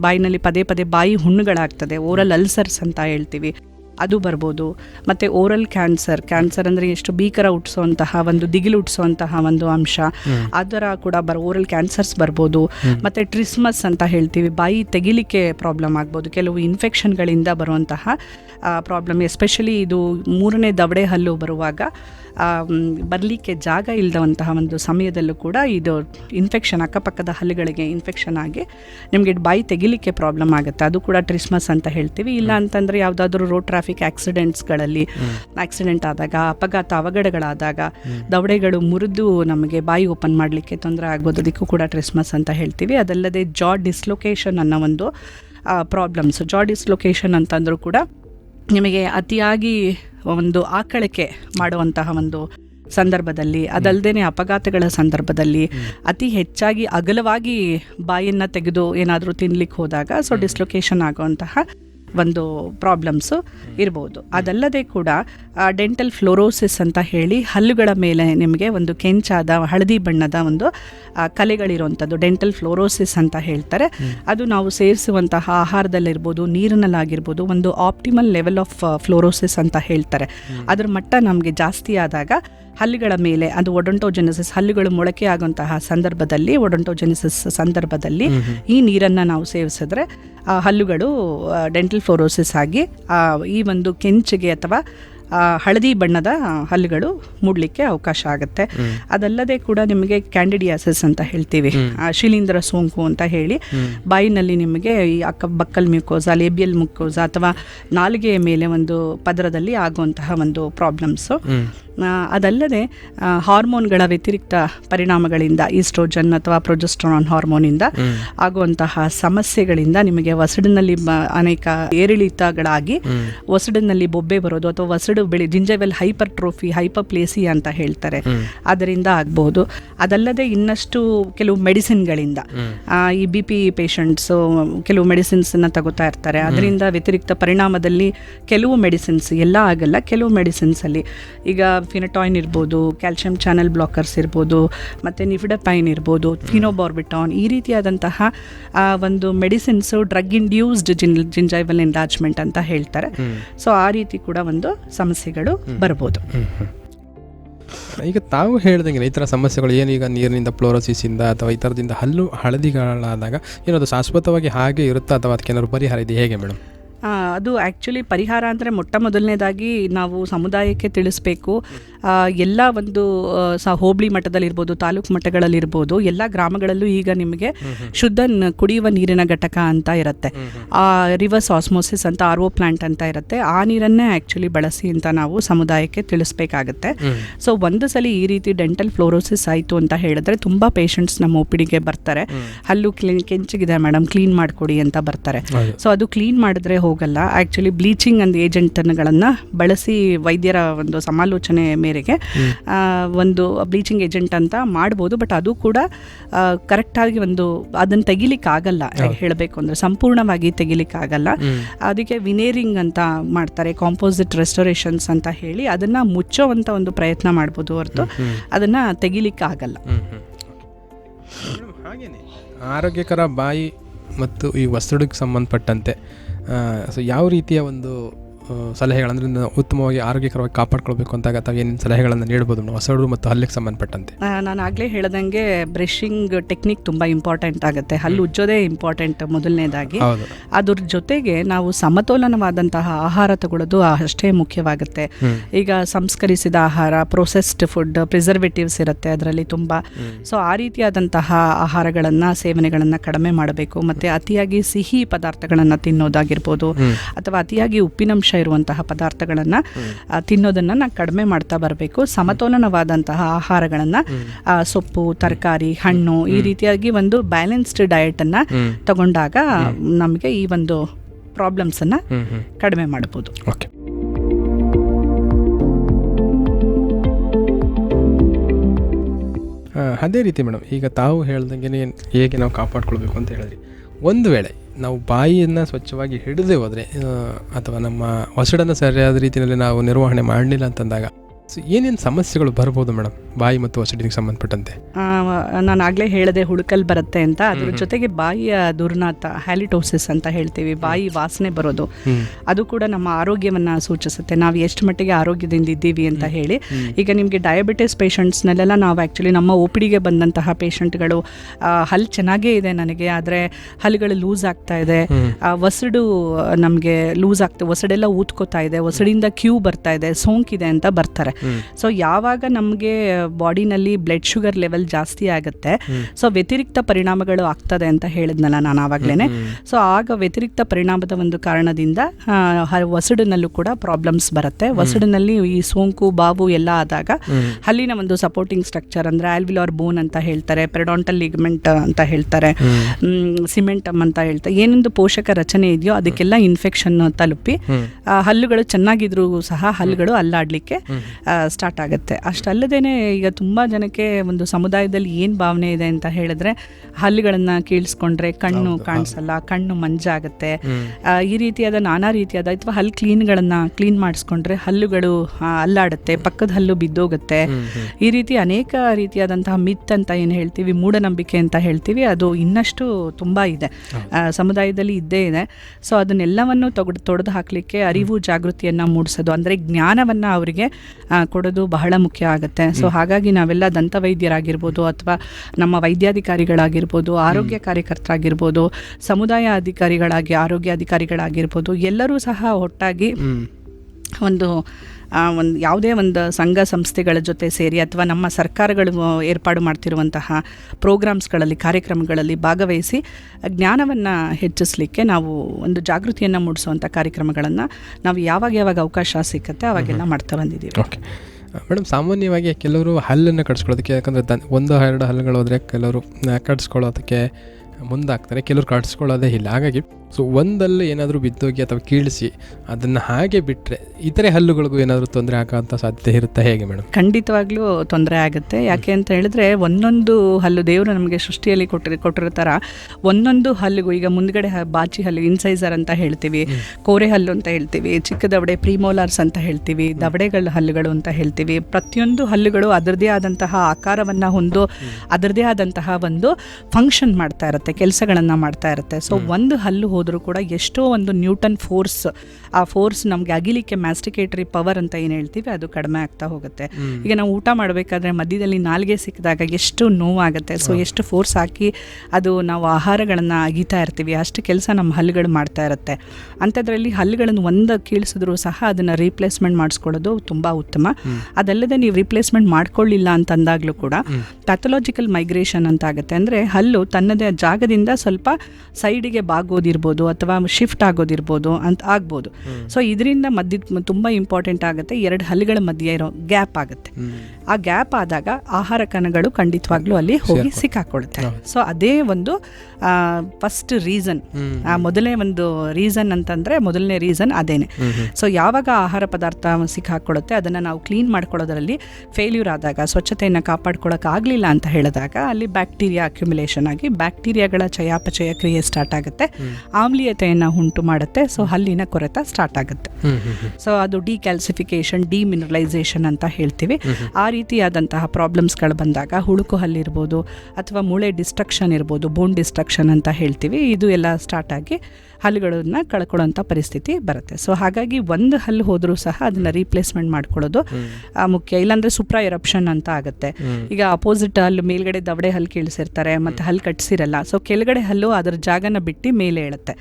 ಬಾಯಿನಲ್ಲಿ ಪದೇ ಪದೇ ಬಾಯಿ ಹುಣ್ಣುಗಳಾಗ್ತದೆ. ಓರಲ್ ಅಲ್ಸರ್ಸ್ ಅಂತ ಹೇಳ್ತೀವಿ. ಅದು ಬರ್ಬೋದು. ಮತ್ತು ಓರಲ್ ಕ್ಯಾನ್ಸರ್. ಕ್ಯಾನ್ಸರ್ ಅಂದರೆ ಎಷ್ಟು ಭೀಕರ ಹುಟ್ಟಿಸುವಂತಹ ಒಂದು ದಿಗಿಲು ಹುಟ್ಟಿಸುವಂತಹ ಒಂದು ಅಂಶ. ಅದರ ಕೂಡ ಬರ್ ಓರಲ್ ಕ್ಯಾನ್ಸರ್ಸ್ ಬರ್ಬೋದು. ಮತ್ತು ಟ್ರಿಸ್ಮಸ್ ಅಂತ ಹೇಳ್ತೀವಿ. ಬಾಯಿ ತೆಗಿಲಿಕ್ಕೆ ಪ್ರಾಬ್ಲಮ್ ಆಗ್ಬೋದು. ಕೆಲವು ಇನ್ಫೆಕ್ಷನ್ಗಳಿಂದ ಬರುವಂತಹ ಪ್ರಾಬ್ಲಮ್. ಎಸ್ಪೆಷಲಿ ಇದು ಮೂರನೇ ದವಡೆ ಹಲ್ಲು ಬರುವಾಗ ಬರಲಿಕ್ಕೆ ಜಾಗ ಇಲ್ಲದಂತಹ ಒಂದು ಸಮಯದಲ್ಲೂ ಕೂಡ ಇದು ಇನ್ಫೆಕ್ಷನ್ ಅಕ್ಕಪಕ್ಕದ ಹಲ್ಲುಗಳಿಗೆ ಇನ್ಫೆಕ್ಷನ್ ಆಗಿ ನಿಮಗೆ ಬಾಯಿ ತೆಗಿಲಿಕ್ಕೆ ಪ್ರಾಬ್ಲಮ್ ಆಗುತ್ತೆ. ಅದು ಕೂಡ ಟ್ರಿಸ್ಮಸ್ ಅಂತ ಹೇಳ್ತೀವಿ. ಇಲ್ಲ ಅಂತಂದರೆ ಯಾವುದಾದ್ರೂ ರೋಡ್ ಟ್ರಾಫಿಕ್ ಆಕ್ಸಿಡೆಂಟ್ಸ್ಗಳಲ್ಲಿ ಆಕ್ಸಿಡೆಂಟ್ ಆದಾಗ ಅಪಘಾತ ಅವಘಡಗಳಾದಾಗ ದವಡೆಗಳು ಮುರಿದು ನಮಗೆ ಬಾಯಿ ಓಪನ್ ಮಾಡಲಿಕ್ಕೆ ತೊಂದರೆ ಆಗ್ಬೋದು ಅದಕ್ಕೂ ಕೂಡ ಟ್ರಿಸ್ಮಸ್ ಅಂತ ಹೇಳ್ತೀವಿ. ಅದಲ್ಲದೆ ಜಾ ಡಿಸ್ಲೊಕೇಶನ್ ಅನ್ನೋ ಒಂದು ಪ್ರಾಬ್ಲಮ್ಸ್ ಜಾ ಡಿಸ್ಲೊಕೇಶನ್ ಅಂತಂದರೂ ಕೂಡ ನಿಮಗೆ ಅತಿಯಾಗಿ ಒಂದು ಆಕಳಿಕೆ ಮಾಡುವಂತಹ ಒಂದು ಸಂದರ್ಭದಲ್ಲಿ ಅದಲ್ಲದೆ ಅಪಘಾತಗಳ ಸಂದರ್ಭದಲ್ಲಿ ಅತಿ ಹೆಚ್ಚಾಗಿ ಅಗಲವಾಗಿ ಬಾಯಿಯನ್ನು ತೆಗೆದು ಏನಾದರೂ ತಿನ್ಲಿಕ್ಕೆ ಹೋದಾಗ ಸೊ ಡಿಸ್ಲೊಕೇಶನ್ ಆಗುವಂತಹ ಒಂದು ಪ್ರಾಬ್ಲಮ್ಸು ಇರ್ಬೋದು. ಅದಲ್ಲದೆ ಕೂಡ ಡೆಂಟಲ್ ಫ್ಲೋರೋಸಿಸ್ ಅಂತ ಹೇಳಿ ಹಲ್ಲುಗಳ ಮೇಲೆ ನಿಮಗೆ ಒಂದು ಕೆಂಚಾದ, ಹಳದಿ ಬಣ್ಣದ ಒಂದು ಕಲೆಗಳಿರುವಂಥದ್ದು. ಡೆಂಟಲ್ ಫ್ಲೋರೋಸಿಸ್ ಅಂತ ಹೇಳ್ತಾರೆ. ಅದು ನಾವು ಸೇರಿಸುವಂತಹ ಆಹಾರದಲ್ಲಿರ್ಬೋದು, ನೀರಿನಲ್ಲಾಗಿರ್ಬೋದು, ಒಂದು ಆಪ್ಟಿಮಲ್ ಲೆವೆಲ್ ಆಫ್ ಫ್ಲೋರೋಸಿಸ್ ಅಂತ ಹೇಳ್ತಾರೆ. ಅದ್ರ ಮಟ್ಟ ನಮಗೆ ಜಾಸ್ತಿ ಆದಾಗ ಹಲ್ಲುಗಳ ಮೇಲೆ ಅದು ಒಡಂಟೋಜೆನಿಸಿಸ್ ಹಲ್ಲುಗಳು ಮೊಳಕೆ ಆಗುವಂತಹ ಸಂದರ್ಭದಲ್ಲಿ ಒಡಂಟೋಜೆನಿಸಿಸ್ ಸಂದರ್ಭದಲ್ಲಿ ಈ ನೀರನ್ನು ನಾವು ಸೇವಿಸಿದ್ರೆ ಆ ಹಲ್ಲುಗಳು ಡೆಂಟಲ್ ಫ್ಲೋರೋಸಿಸ್ ಆಗಿ ಈ ಒಂದು ಕೆಂಚಿಗೆ ಅಥವಾ ಹಳದಿ ಬಣ್ಣದ ಹಲ್ಲುಗಳು ಮೂಡಲಿಕ್ಕೆ ಅವಕಾಶ ಆಗುತ್ತೆ. ಅದಲ್ಲದೆ ಕೂಡ ನಿಮಗೆ ಕ್ಯಾಂಡಿಡಿಯಾಸಿಸ್ ಅಂತ ಹೇಳ್ತೀವಿ. ಆ, ಶಿಲೀಂಧ್ರ ಸೋಂಕು ಅಂತ ಹೇಳಿ ಬಾಯಿನಲ್ಲಿ ನಿಮಗೆ ಈ ಅಕ್ಕ ಬಕ್ಕಲ್ ಮ್ಯೂಕೋಸ ಲೇಬಿಯಲ್ ಮ್ಯೂಕೋಸ ಅಥವಾ ನಾಲಿಗೆಯ ಮೇಲೆ ಒಂದು ಪದರದಲ್ಲಿ ಆಗುವಂತಹ ಒಂದು ಪ್ರಾಬ್ಲಮ್ಸು. ಅದಲ್ಲದೆ ಹಾರ್ಮೋನ್ಗಳ ವ್ಯತಿರಿಕ್ತ ಪರಿಣಾಮಗಳಿಂದ ಈಸ್ಟ್ರೋಜನ್ ಅಥವಾ ಪ್ರೊಜೆಸ್ಟ್ರಾನ್ ಹಾರ್ಮೋನಿಂದ ಆಗುವಂತಹ ಸಮಸ್ಯೆಗಳಿಂದ ನಿಮಗೆ ಒಸಡಿನಲ್ಲಿ ಅನೇಕ ಏರಿಳಿತಗಳಾಗಿ ಒಸಡಿನಲ್ಲಿ ಬೊಬ್ಬೆ ಬರೋದು ಅಥವಾ ಒಸಡು ಬೆಳೆ gingival hypertrophy hyperplasia ಅಂತ ಹೇಳ್ತಾರೆ. ಅದರಿಂದ ಆಗ್ಬಹುದು ಅದಲ್ಲದೆ ಇನ್ನಷ್ಟು ಕೆಲವು ಮೆಡಿಸಿನ್ಗಳಿಂದ ಈ ಬಿ ಪಿ ಪೇಷಂಟ್ಸು ಕೆಲವು ಮೆಡಿಸಿನ್ಸನ್ನು ತಗೋತಾ ಇರ್ತಾರೆ. ಅದರಿಂದ ವ್ಯತಿರಿಕ್ತ ಪರಿಣಾಮದಲ್ಲಿ ಕೆಲವು ಮೆಡಿಸಿನ್ಸ್ ಎಲ್ಲ ಆಗಲ್ಲ ಕೆಲವು ಮೆಡಿಸಿನ್ಸಲ್ಲಿ ಈಗ ಫಿನಟಾಯಿನ್ ಇರ್ಬೋದು ಕ್ಯಾಲ್ಶಿಯಂ ಚಾನಲ್ ಬ್ಲಾಕರ್ಸ್ ಇರ್ಬೋದು ಮತ್ತು ನಿಫಿಡಪೈನ್ ಇರ್ಬೋದು ಫಿನೋಬಾರ್ಬಿಟಾನ್ ಈ ರೀತಿಯಾದಂತಹ ಆ, ಒಂದು ಮೆಡಿಸಿನ್ಸು ಡ್ರಗ್ ಇಂಡ್ಯೂಸ್ಡ್ ಜಿನ್ ಜಿಂಜೈವಲ್ ಎನ್ಲಾಜ್ಮೆಂಟ್ ಅಂತ ಹೇಳ್ತಾರೆ. ಸೊ ಆ ರೀತಿ ಕೂಡ ಒಂದು ಸಮಸ್ಯೆಗಳು ಬರ್ಬೋದು. ಈಗ ತಾವು ಹೇಳ್ದಂಗೆ ಈ ಥರ ಸಮಸ್ಯೆಗಳು ಏನೀಗ ನೀರಿನಿಂದ ಫ್ಲೋರೋಸಿಸಿಂದ ಅಥವಾ ಈ ಥರದಿಂದ ಹಲ್ಲು ಹಳದಿಗಳಾದಾಗ ಏನದು ಶಾಶ್ವತವಾಗಿ ಹಾಗೆ ಇರುತ್ತಾ ಅಥವಾ ಅದಕ್ಕೆ ಏನಾದ್ರು ಪರಿಹಾರ ಇದೆ ಹೇಗೆ ಮೇಡಮ್? ಅದು ಆ್ಯಕ್ಚುಲಿ ಪರಿಹಾರ ಅಂದರೆ ಮೊಟ್ಟ ಮೊದಲನೇದಾಗಿ ನಾವು ಸಮುದಾಯಕ್ಕೆ ತಿಳಿಸ್ಬೇಕು. ಆ, ಎಲ್ಲ ಒಂದು ಸ ಹೋಬಳಿ ಮಟ್ಟದಲ್ಲಿರ್ಬೋದು ತಾಲೂಕು ಮಟ್ಟಗಳಲ್ಲಿರ್ಬೋದು ಎಲ್ಲ ಗ್ರಾಮಗಳಲ್ಲೂ ಈಗ ನಿಮಗೆ ಶುದ್ಧ ಕುಡಿಯುವ ನೀರಿನ ಘಟಕ ಅಂತ ಇರುತ್ತೆ. ಆ ರಿವರ್ಸ್ ಆಸ್ಮೋಸಿಸ್ ಅಂತ ಆರ್ ಒ ಪ್ಲಾಂಟ್ ಅಂತ ಇರುತ್ತೆ. ಆ ನೀರನ್ನೇ ಆ್ಯಕ್ಚುಲಿ ಬಳಸಿ ಅಂತ ನಾವು ಸಮುದಾಯಕ್ಕೆ ತಿಳಿಸ್ಬೇಕಾಗತ್ತೆ. ಸೊ ಒಂದು ಸಲ ಈ ರೀತಿ ಡೆಂಟಲ್ ಫ್ಲೋರೋಸಿಸ್ ಆಯಿತು ಅಂತ ಹೇಳಿದ್ರೆ ತುಂಬ ಪೇಷಂಟ್ಸ್ ನಮ್ಮ ಒಪಿಡಿಗೆ ಬರ್ತಾರೆ. ಹಲ್ಲು ಕ್ಲೀನ್ ಕೆಂಚಿಗಿದೆ ಮೇಡಮ್ ಕ್ಲೀನ್ ಮಾಡಿಕೊಡಿ ಅಂತ ಬರ್ತಾರೆ. ಸೊ ಅದು ಕ್ಲೀನ್ ಮಾಡಿದ್ರೆ ಹೋಗಲ್ಲ. ಆ್ಯಕ್ಚುಲಿ ಬ್ಲೀಚಿಂಗ್ ಅಂದ್ ಏಜೆಂಟ್ಗಳನ್ನು ಬಳಸಿ ವೈದ್ಯರ ಒಂದು ಸಮಾಲೋಚನೆ ಮೇರೆಗೆ ಒಂದು ಬ್ಲೀಚಿಂಗ್ ಏಜೆಂಟ್ ಅಂತ ಮಾಡ್ಬೋದು. ಬಟ್ ಅದು ಕೂಡ ಕರೆಕ್ಟಾಗಿ ಒಂದು ಅದನ್ನು ತೆಗಿಲಿಕ್ಕಾಗಲ್ಲ. ಹೇಳಬೇಕು ಅಂದರೆ ಸಂಪೂರ್ಣವಾಗಿ ತೆಗಿಲಿಕ್ಕಾಗಲ್ಲ. ಅದಕ್ಕೆ ವಿನೇರಿಂಗ್ ಅಂತ ಮಾಡ್ತಾರೆ ಕಾಂಪೋಸಿಟ್ ರೆಸ್ಟೋರೇಷನ್ಸ್ ಅಂತ ಹೇಳಿ ಅದನ್ನು ಮುಚ್ಚೋವಂಥ ಒಂದು ಪ್ರಯತ್ನ ಮಾಡ್ಬೋದು ಹೊರತು ಅದನ್ನು ತೆಗಿಲಿಕ್ಕಾಗಲ್ಲ. ಹಾಗೇನೆ. ಆರೋಗ್ಯಕರ ಬಾಯಿ ಮತ್ತು ಈ ವಸಡಿಗೆ ಸಂಬಂಧಪಟ್ಟಂತೆ ಸೊ ಯಾವ ರೀತಿಯ ಒಂದು ಆ, ಸಲಹೆಗಳಂದ್ರೆ ಉತ್ತಮವಾಗಿ ಆರೋಗ್ಯಕರವಾಗಿ ಕಾಪಾಡ್ಕೊಳ್ಬೇಕು ಅಂತಾಗ ತಾವು ಏನೇನು ಸಲಹೆಗಳನ್ನು ನೀಡ್ಬೋದು ನಾವು ವಸಡು ಮತ್ತು ಹಲ್ಲಿಗೆ ಸಂಬಂಧಪಟ್ಟಂತೆ. ನಾನು ಆಗಲೇ ಹೇಳ್ದಂಗೆ ಬ್ರಷಿಂಗ್ ಟೆಕ್ನಿಕ್ ತುಂಬ ಇಂಪಾರ್ಟೆಂಟ್ ಆಗುತ್ತೆ. ಹಲ್ಲು ಉಜ್ಜೋದೇ ಇಂಪಾರ್ಟೆಂಟ್ ಮೊದಲನೇದಾಗಿ. ಅದ್ರ ಜೊತೆಗೆ ನಾವು ಸಮತೋಲನವಾದಂತಹ ಆಹಾರ ತಗೊಳ್ಳೋದು ಅಷ್ಟೇ ಮುಖ್ಯವಾಗುತ್ತೆ. ಈಗ ಸಂಸ್ಕರಿಸಿದ ಆಹಾರ ಪ್ರೊಸೆಸ್ಡ್ ಫುಡ್ ಪ್ರಿಸರ್ವೇಟಿವ್ಸ್ ಇರುತ್ತೆ ಅದರಲ್ಲಿ ತುಂಬ. ಸೊ ಆ ರೀತಿಯಾದಂತಹ ಆಹಾರಗಳನ್ನು ಸೇವನೆಗಳನ್ನು ಕಡಿಮೆ ಮಾಡಬೇಕು. ಮತ್ತು ಅತಿಯಾಗಿ ಸಿಹಿ ಪದಾರ್ಥಗಳನ್ನು ತಿನ್ನೋದಾಗಿರ್ಬೋದು. ಅಥವಾ ಅತಿಯಾಗಿ ಉಪ್ಪಿನಂಶ ಇರುವಂತಹ ಪದಾರ್ಥಗಳನ್ನು ತಿನ್ನೋದನ್ನು ನಾವು ಕಡಿಮೆ ಮಾಡ್ತಾ ಬರಬೇಕು. ಸಮತೋಲನವಾದಂತಹ ಆಹಾರಗಳನ್ನು ಸೊಪ್ಪು ತರಕಾರಿ ಹಣ್ಣು ಈ ರೀತಿಯಾಗಿ ಒಂದು ಬ್ಯಾಲೆನ್ಸ್ಡ್ ಡಯಟನ್ನು ತಗೊಂಡಾಗ ನಮಗೆ ಈ ಒಂದು ಪ್ರಾಬ್ಲಮ್ಸನ್ನು ಕಡಿಮೆ ಮಾಡ್ಬೋದು. ಓಕೆ. ಅದೇ ರೀತಿ ಮೇಡಮ್ ಈಗ ತಾವು ಹೇಳ್ದಂಗೆ ಹೇಗೆ ನಾವು ಕಾಪಾಡ್ಕೊಳ್ಬೇಕು ಅಂತ ಹೇಳಿದ್ರಿ. ಒಂದು ವೇಳೆ ನಾವು ಬಾಯಿಯನ್ನು ಸ್ವಚ್ಛವಾಗಿ ಹಿಡಿದೇ ಹೋದರೆ ಅಥವಾ ನಮ್ಮ ಒಸಡನ್ನು ಸರಿಯಾದ ರೀತಿಯಲ್ಲಿ ನಾವು ನಿರ್ವಹಣೆ ಮಾಡಲಿಲ್ಲ ಅಂತಂದಾಗ ಸೊ ಏನೇನು ಸಮಸ್ಯೆಗಳು ಬರ್ಬೋದು ಮೇಡಮ್? ಬಾಯಿ ಮತ್ತು ಹೊಸಡಿಗೆ ಸಂಬಂಧಪಟ್ಟಂತೆ? ನಾನು ಆಗಲೇ ಹೇಳಿದೆ ಹುಳುಕಲ್ ಬರುತ್ತೆ ಅಂತ. ಅದ್ರ ಜೊತೆಗೆ ಬಾಯಿಯ ದುರ್ನಾತ ಹ್ಯಾಲಿಟೋಸಿಸ್ ಅಂತ ಹೇಳ್ತೀವಿ. ಬಾಯಿ ವಾಸನೆ ಬರೋದು. ಅದು ಕೂಡ ನಮ್ಮ ಆರೋಗ್ಯವನ್ನು ಸೂಚಿಸುತ್ತೆ. ನಾವು ಎಷ್ಟು ಮಟ್ಟಿಗೆ ಆರೋಗ್ಯದಿಂದ ಇದ್ದೀವಿ ಅಂತ ಹೇಳಿ. ಈಗ ನಿಮಗೆ ಡಯಾಬಿಟಿಸ್ ಪೇಷಂಟ್ಸ್ನಲ್ಲೆಲ್ಲ ನಾವು ಆ್ಯಕ್ಚುಲಿ ನಮ್ಮ ಒ ಪಿ ಡಿಗೆ ಬಂದಂತಹ ಪೇಷಂಟ್ಗಳು ಹಲ್ಲು ಚೆನ್ನಾಗೇ ಇದೆ ನನಗೆ. ಆದರೆ ಹಲ್ಲುಗಳು ಲೂಸ್ ಆಗ್ತಾ ಇದೆ. ಒಸಡು ನಮಗೆ ಲೂಸ್ ಆಗ್ತದೆ ಒಸಡೆಲ್ಲ ಊದ್ಕೋತಾ ಇದೆ. ಒಸಡಿಂದ ಕ್ಯೂ ಬರ್ತಾ ಇದೆ. ಸೋಂಕಿದೆ ಅಂತ ಬರ್ತಾರೆ. ಸೊ ಯಾವಾಗ ನಮಗೆ ಬಾಡಿನಲ್ಲಿ ಬ್ಲಡ್ ಶುಗರ್ ಲೆವೆಲ್ ಜಾಸ್ತಿ ಆಗುತ್ತೆ ಸೊ ವ್ಯತಿರಿಕ್ತ ಪರಿಣಾಮಗಳು ಆಗ್ತದೆ ಅಂತ ಹೇಳಿದ್ನಲ್ಲ ನಾನು ಆವಾಗಲೇ ಸೊ ಆಗ ವ್ಯತಿರಿಕ್ತ ಪರಿಣಾಮದ ಒಂದು ಕಾರಣದಿಂದ ಹೊಸಡಿನಲ್ಲೂ ಒಸಡಿನಲ್ಲೂ ಕೂಡ ಪ್ರಾಬ್ಲಮ್ಸ್ ಬರುತ್ತೆ. ಒಸಡಿನಲ್ಲಿ ಈ ಸೋಂಕು ಬಾವು ಎಲ್ಲ ಆದಾಗ ಅಲ್ಲಿನ ಒಂದು ಸಪೋರ್ಟಿಂಗ್ ಸ್ಟ್ರಕ್ಚರ್ ಅಂದರೆ ಆಲ್ವಿಲಾರ್ ಬೋನ್ ಅಂತ ಹೇಳ್ತಾರೆ ಪೆರಡಾಂಟಲ್ ಲಿಗಮೆಂಟ್ ಅಂತ ಹೇಳ್ತಾರೆ ಸಿಮೆಂಟಮ್ ಅಂತ ಹೇಳ್ತಾರೆ. ಏನೊಂದು ಪೋಷಕ ರಚನೆ ಇದೆಯೋ ಅದಕ್ಕೆಲ್ಲ ಇನ್ಫೆಕ್ಷನ್ ತಲುಪಿ ಹಲ್ಲುಗಳು ಚೆನ್ನಾಗಿದ್ರು ಸಹ ಹಲ್ಲುಗಳು ಅಲ್ಲಾಡಲಿಕ್ಕೆ ಸ್ಟಾರ್ಟ್ ಆಗುತ್ತೆ. ಅಷ್ಟಲ್ಲದೇ ಈಗ ತುಂಬ ಜನಕ್ಕೆ ಒಂದು ಸಮುದಾಯದಲ್ಲಿ ಏನು ಭಾವನೆ ಇದೆ ಅಂತ ಹೇಳಿದ್ರೆ ಹಲ್ಲುಗಳನ್ನು ಕೀಳಿಸ್ಕೊಂಡ್ರೆ ಕಣ್ಣು ಕಾಣಿಸಲ್ಲ ಕಣ್ಣು ಮಂಜಾಗುತ್ತೆ. ಈ ರೀತಿಯಾದ ನಾನಾ ರೀತಿಯಾದ ಅಥವಾ ಹಲ್ಲು ಕ್ಲೀನ್ಗಳನ್ನು ಕ್ಲೀನ್ ಮಾಡಿಸ್ಕೊಂಡ್ರೆ ಹಲ್ಲುಗಳು ಅಲ್ಲಾಡುತ್ತೆ ಪಕ್ಕದ ಹಲ್ಲು ಬಿದ್ದೋಗುತ್ತೆ. ಈ ರೀತಿ ಅನೇಕ ರೀತಿಯಾದಂತಹ ಮಿತ್ ಅಂತ ಏನು ಹೇಳ್ತೀವಿ ಮೂಢನಂಬಿಕೆ ಅಂತ ಹೇಳ್ತೀವಿ ಅದು ಇನ್ನಷ್ಟು ತುಂಬ ಇದೆ. ಸಮುದಾಯದಲ್ಲಿ ಇದ್ದೇ ಇದೆ. ಸೊ ಅದನ್ನೆಲ್ಲವನ್ನು ತೊಗೊ ತೊಡೆದು ಹಾಕಲಿಕ್ಕೆ ಅರಿವು ಜಾಗೃತಿಯನ್ನು ಮೂಡಿಸೋದು ಅಂದರೆ ಜ್ಞಾನವನ್ನು ಅವರಿಗೆ ಕೊಡೋದು ಬಹಳ ಮುಖ್ಯ ಆಗುತ್ತೆ. ಸೊ ಹಾಗಾಗಿ ನಾವೆಲ್ಲ ದಂತ ವೈದ್ಯರಾಗಿರ್ಬೋದು ಅಥವಾ ನಮ್ಮ ವೈದ್ಯಾಧಿಕಾರಿಗಳಾಗಿರ್ಬೋದು ಆರೋಗ್ಯ ಕಾರ್ಯಕರ್ತರಾಗಿರ್ಬೋದು ಸಮುದಾಯ ಅಧಿಕಾರಿಗಳಾಗಿ ಆರೋಗ್ಯ ಅಧಿಕಾರಿಗಳಾಗಿರ್ಬೋದು ಎಲ್ಲರೂ ಸಹ ಒಟ್ಟಾಗಿ ಒಂದು ಒಂದು ಯಾವುದೇ ಒಂದು ಸಂಘ ಸಂಸ್ಥೆಗಳ ಜೊತೆ ಸೇರಿ ಅಥವಾ ನಮ್ಮ ಸರ್ಕಾರಗಳು ಏರ್ಪಾಡು ಮಾಡ್ತಿರುವಂತಹ ಪ್ರೋಗ್ರಾಮ್ಸ್ಗಳಲ್ಲಿ ಕಾರ್ಯಕ್ರಮಗಳಲ್ಲಿ ಭಾಗವಹಿಸಿ ಜ್ಞಾನವನ್ನು ಹೆಚ್ಚಿಸಲಿಕ್ಕೆ ನಾವು ಒಂದು ಜಾಗೃತಿಯನ್ನು ಮೂಡಿಸುವಂಥ ಕಾರ್ಯಕ್ರಮಗಳನ್ನು ನಾವು ಯಾವಾಗ ಯಾವಾಗ ಅವಕಾಶ ಸಿಕ್ಕತ್ತೆ ಅವಾಗೆಲ್ಲ ಮಾಡ್ತಾ ಬಂದಿದ್ದೀವಿ. ಓಕೆ. ಮೇಡಮ್ ಸಾಮಾನ್ಯವಾಗಿ ಕೆಲವರು ಹಲ್ಲನ್ನು ಕಟ್ಸ್ಕೊಳ್ಳೋದಕ್ಕೆ ಯಾಕಂದರೆ ದ ಒಂದು ಎರಡು ಹಲ್ಲುಗಳು ಹೋದರೆ ಕೆಲವರು ಕಟ್ಸ್ಕೊಳ್ಳೋದಕ್ಕೆ ಮುಂದಾಗ್ತಾರೆ ಕೆಲವರು ಕಟ್ಸ್ಕೊಳ್ಳೋದೇ ಇಲ್ಲ. ಹಾಗಾಗಿ ಸೊ ಒಂದಲ್ಲೇ ಏನಾದರೂ ಬಿದ್ದೋಗಿ ಅಥವಾ ಕೀಳಿಸಿ ಅದನ್ನು ಹಾಗೆ ಬಿಟ್ಟರೆ ಇತರೆ ಹಲ್ಲುಗಳಿಗೂ ಏನಾದರೂ ತೊಂದರೆ ಆಗೋಂಥ ಸಾಧ್ಯತೆ ಇರುತ್ತೆ ಹೇಗೆ ಮೇಡಮ್? ಖಂಡಿತವಾಗ್ಲೂ ತೊಂದರೆ ಆಗುತ್ತೆ. ಯಾಕೆ ಅಂತ ಹೇಳಿದ್ರೆ ಒಂದೊಂದು ಹಲ್ಲು ದೇವರು ನಮಗೆ ಸೃಷ್ಟಿಯಲ್ಲಿ ಕೊಟ್ಟಿರೋ ಕೊಟ್ಟಿರ್ತಾರ ಥರ ಒಂದೊಂದು ಹಲ್ಲಿಗೂ ಈಗ ಮುಂದ್ಗಡೆ ಬಾಚಿ ಹಲ್ಲು ಇನ್ಸೈಸರ್ ಅಂತ ಹೇಳ್ತೀವಿ ಕೋರೆ ಹಲ್ಲು ಅಂತ ಹೇಳ್ತೀವಿ ಚಿಕ್ಕ ದವಡೆ ಪ್ರೀಮೋಲಾರ್ಸ್ ಅಂತ ಹೇಳ್ತೀವಿ ದವಡೆಗಳ ಹಲ್ಲುಗಳು ಅಂತ ಹೇಳ್ತೀವಿ ಪ್ರತಿಯೊಂದು ಹಲ್ಲುಗಳು ಅದರದೇ ಆದಂತಹ ಆಕಾರವನ್ನು ಹೊಂದು ಅದರದೇ ಆದಂತಹ ಒಂದು ಫಂಕ್ಷನ್ ಮಾಡ್ತಾ ಇರುತ್ತೆ ಕೆಲಸಗಳನ್ನು ಮಾಡ್ತಾ ಇರುತ್ತೆ. ಸೊ ಒಂದು ಹಲ್ಲು ಹೋದರೂ ಕೂಡ ಎಷ್ಟೋ ಒಂದು ನ್ಯೂಟನ್ ಫೋರ್ಸ್ ಆ ಫೋರ್ಸ್ ನಮಗೆ ಅಗಿಲಿಕ್ಕೆ ಮ್ಯಾಸ್ಟಿಕೇಟರಿ ಪವರ್ ಅಂತ ಏನು ಹೇಳ್ತೀವಿ ಅದು ಕಡಿಮೆ ಆಗ್ತಾ ಹೋಗುತ್ತೆ. ಈಗ ನಾವು ಊಟ ಮಾಡಬೇಕಾದ್ರೆ ಮಧ್ಯದಲ್ಲಿ ನಾಲ್ಗೆ ಸಿಕ್ಕಿದಾಗ ಎಷ್ಟು ನೋವಾಗುತ್ತೆ. ಸೊ ಎಷ್ಟು ಫೋರ್ಸ್ ಹಾಕಿ ಅದು ನಾವು ಆಹಾರಗಳನ್ನು ಅಗಿತಾ ಇರ್ತೀವಿ ಅಷ್ಟು ಕೆಲಸ ನಮ್ಮ ಹಲ್ಲುಗಳು ಮಾಡ್ತಾ ಇರುತ್ತೆ. ಅಂಥದ್ರಲ್ಲಿ ಹಲ್ಲುಗಳನ್ನು ಒಂದು ಕೀಳಿಸಿದ್ರು ಸಹ ಅದನ್ನು ರೀಪ್ಲೇಸ್ಮೆಂಟ್ ಮಾಡಿಸ್ಕೊಳ್ಳೋದು ತುಂಬ ಉತ್ತಮ. ಅದಲ್ಲದೆ ನೀವು ರಿಪ್ಲೇಸ್ಮೆಂಟ್ ಮಾಡ್ಕೊಳ್ಳಿಲ್ಲ ಅಂತಂದಾಗಲೂ ಕೂಡ ಪ್ಯಾಥೊಲಾಜಿಕಲ್ ಮೈಗ್ರೇಷನ್ ಅಂತ ಆಗುತ್ತೆ. ಅಂದರೆ ಹಲ್ಲು ತನ್ನದೇ ಜಾಗದಿಂದ ಸ್ವಲ್ಪ ಸೈಡಿಗೆ ಬಾಗೋದಿರ್ಬೋದು. ಅಥವಾ ಶಿಫ್ಟ್ ಆಗೋದಿರ್ಬೋದು ಅಂತ ಆಗ್ಬೋದು. ಸೊ ಇದರಿಂದ ಮಧ್ಯ ತುಂಬ ಇಂಪಾರ್ಟೆಂಟ್ ಆಗುತ್ತೆ. ಎರಡು ಹಲ್ಲುಗಳ ಮಧ್ಯೆ ಇರೋ ಗ್ಯಾಪ್ ಆಗುತ್ತೆ. ಆ ಗ್ಯಾಪ್ ಆದಾಗ ಆಹಾರ ಕಣಗಳು ಖಂಡಿತವಾಗ್ಲೂ ಅಲ್ಲಿ ಹೋಗಿ ಸಿಕ್ಕಾಕೊಳ್ಳುತ್ತೆ ಸೊ ಅದೇ ಒಂದು ಫಸ್ಟ್ ರೀಸನ್ ಆ ಮೊದಲನೇ ಒಂದು ರೀಸನ್ ಅಂತಂದ್ರೆ ಮೊದಲನೇ ರೀಸನ್ ಅದೇನೆ. ಸೊ ಯಾವಾಗ ಆಹಾರ ಪದಾರ್ಥ ಸಿಕ್ಕಾಕೊಳ್ಳುತ್ತೆ ಅದನ್ನು ನಾವು ಕ್ಲೀನ್ ಮಾಡ್ಕೊಳ್ಳೋದ್ರಲ್ಲಿ ಫೇಲ್ಯೂರ್ ಆದಾಗ ಸ್ವಚ್ಛತೆಯನ್ನು ಕಾಪಾಡ್ಕೊಳ್ಳೋಕ್ಕಾಗಲಿಲ್ಲ ಅಂತ ಹೇಳಿದಾಗ ಅಲ್ಲಿ ಬ್ಯಾಕ್ಟೀರಿಯಾ ಅಕ್ಯುಮುಲೇಷನ್ ಆಗಿ ಬ್ಯಾಕ್ಟೀರಿಯಾಗಳ ಚಯಾಪಚಯ ಕ್ರಿಯೆ ಸ್ಟಾರ್ಟ್ ಆಗುತ್ತೆ. ಆಮ್ಲೀಯತೆಯನ್ನು ಉಂಟು ಮಾಡುತ್ತೆ. ಸೊ ಹಲ್ಲಿನ ಕೊರೆತ ಸ್ಟಾರ್ಟ್ ಆಗುತ್ತೆ. ಸೊ ಅದು ಡಿಕ್ಯಾಲ್ಸಿಫಿಕೇಶನ್ ಡಿಮಿನರಲೈಸೇಷನ್ ಅಂತ ಹೇಳ್ತೀವಿ. ಆ ರೀತಿಯಾದಂತಹ ಪ್ರಾಬ್ಲಮ್ಸ್ಗಳು ಬಂದಾಗ ಹುಳುಕು ಹಲ್ಲಿರ್ಬೋದು ಅಥವಾ ಮೂಳೆ ಡಿಸ್ಟ್ರಕ್ಷನ್ ಇರ್ಬೋದು ಬೋನ್ ಡಿಸ್ಟ್ರಕ್ಷನ್ ಅಂತ ಹೇಳ್ತೀವಿ. ಇದು ಎಲ್ಲ ಸ್ಟಾರ್ಟ್ ಆಗಿ ಹಲ್ಲುಗಳನ್ನ ಕಳ್ಕೊಳ್ಳೋಂಥ ಪರಿಸ್ಥಿತಿ ಬರುತ್ತೆ. ಸೊ ಹಾಗಾಗಿ ಒಂದು ಹಲ್ಲು ಹೋದರೂ ಸಹ ಅದನ್ನು ರೀಪ್ಲೇಸ್ಮೆಂಟ್ ಮಾಡ್ಕೊಳ್ಳೋದು ಮುಖ್ಯ. ಇಲ್ಲಾಂದರೆ ಸೂಪ್ರಾ ಎರಪ್ಷನ್ ಅಂತ ಆಗುತ್ತೆ. ಈಗ ಅಪೋಸಿಟ್ ಹಲ್ಲು ಮೇಲ್ಗಡೆ ದವಡೆ ಹಲ್ಲು ಕೀಳಿಸಿರ್ತಾರೆ ಮತ್ತು ಹಲ್ಲು ಕಟ್ಸಿರಲ್ಲ. ಸೊ ಕೆಳಗಡೆ ಹಲ್ಲು ಅದರ ಜಾಗನ ಬಿಟ್ಟು ಮೇಲೆ ಹೇಳುತ್ತೆ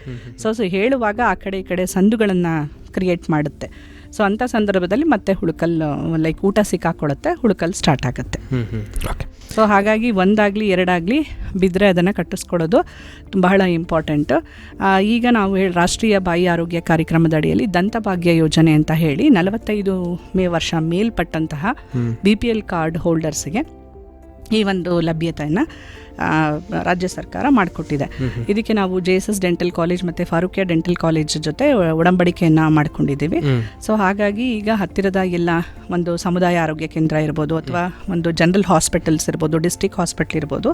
ಸೊ ಸೊ ಹೇಳುವಾಗ ಆ ಕಡೆ ಈ ಕಡೆ ಸಂದುಗಳನ್ನು ಕ್ರಿಯೇಟ್ ಮಾಡುತ್ತೆ. ಸೊ ಅಂಥ ಸಂದರ್ಭದಲ್ಲಿ ಮತ್ತೆ ಹುಳುಕಲ್ ಲೈಕ್ ಊಟ ಸಿಕ್ಕಾಕೊಳ್ಳುತ್ತೆ ಹುಳುಕಲ್ ಸ್ಟಾರ್ಟ್ ಆಗುತ್ತೆ. ಸೊ ಹಾಗಾಗಿ ಒಂದಾಗಲಿ ಎರಡಾಗಲಿ ಬಿದ್ದರೆ ಅದನ್ನು ಕಟ್ಟಿಸ್ಕೊಳ್ಳೋದು ಬಹಳ ಇಂಪಾರ್ಟೆಂಟ್ ಈಗ ನಾವು ಹೇಳಿ ರಾಷ್ಟ್ರೀಯ ಬಾಯಿ ಆರೋಗ್ಯ ಕಾರ್ಯಕ್ರಮದ ಅಡಿಯಲ್ಲಿ ದಂತಭಾಗ್ಯ ಯೋಜನೆ ಅಂತ ಹೇಳಿ ನಲವತ್ತೈದು ಮೇ ವರ್ಷ ಮೇಲ್ಪಟ್ಟಂತಹ ಬಿ ಪಿ ಎಲ್ ಕಾರ್ಡ್ ಹೋಲ್ಡರ್ಸ್ಗೆ ಈ ಒಂದು ಲಭ್ಯತೆಯನ್ನು ರಾಜ್ಯ ಸರ್ಕಾರ ಮಾಡಿಕೊಟ್ಟಿದೆ. ಇದಕ್ಕೆ ನಾವು J S S dental college ಮತ್ತು ಫಾರೂಕಿಯಾ ಡೆಂಟಲ್ ಕಾಲೇಜ್ ಜೊತೆ ಒಡಂಬಡಿಕೆಯನ್ನು ಮಾಡ್ಕೊಂಡಿದ್ದೀವಿ. ಸೊ ಹಾಗಾಗಿ ಈಗ ಹತ್ತಿರದ ಎಲ್ಲ ಒಂದು ಸಮುದಾಯ ಆರೋಗ್ಯ ಕೇಂದ್ರ ಇರ್ಬೋದು ಅಥವಾ ಒಂದು ಜನರಲ್ ಹಾಸ್ಪಿಟಲ್ಸ್ ಇರ್ಬೋದು ಡಿಸ್ಟಿಕ್ ಹಾಸ್ಪಿಟಲ್ ಇರ್ಬೋದು.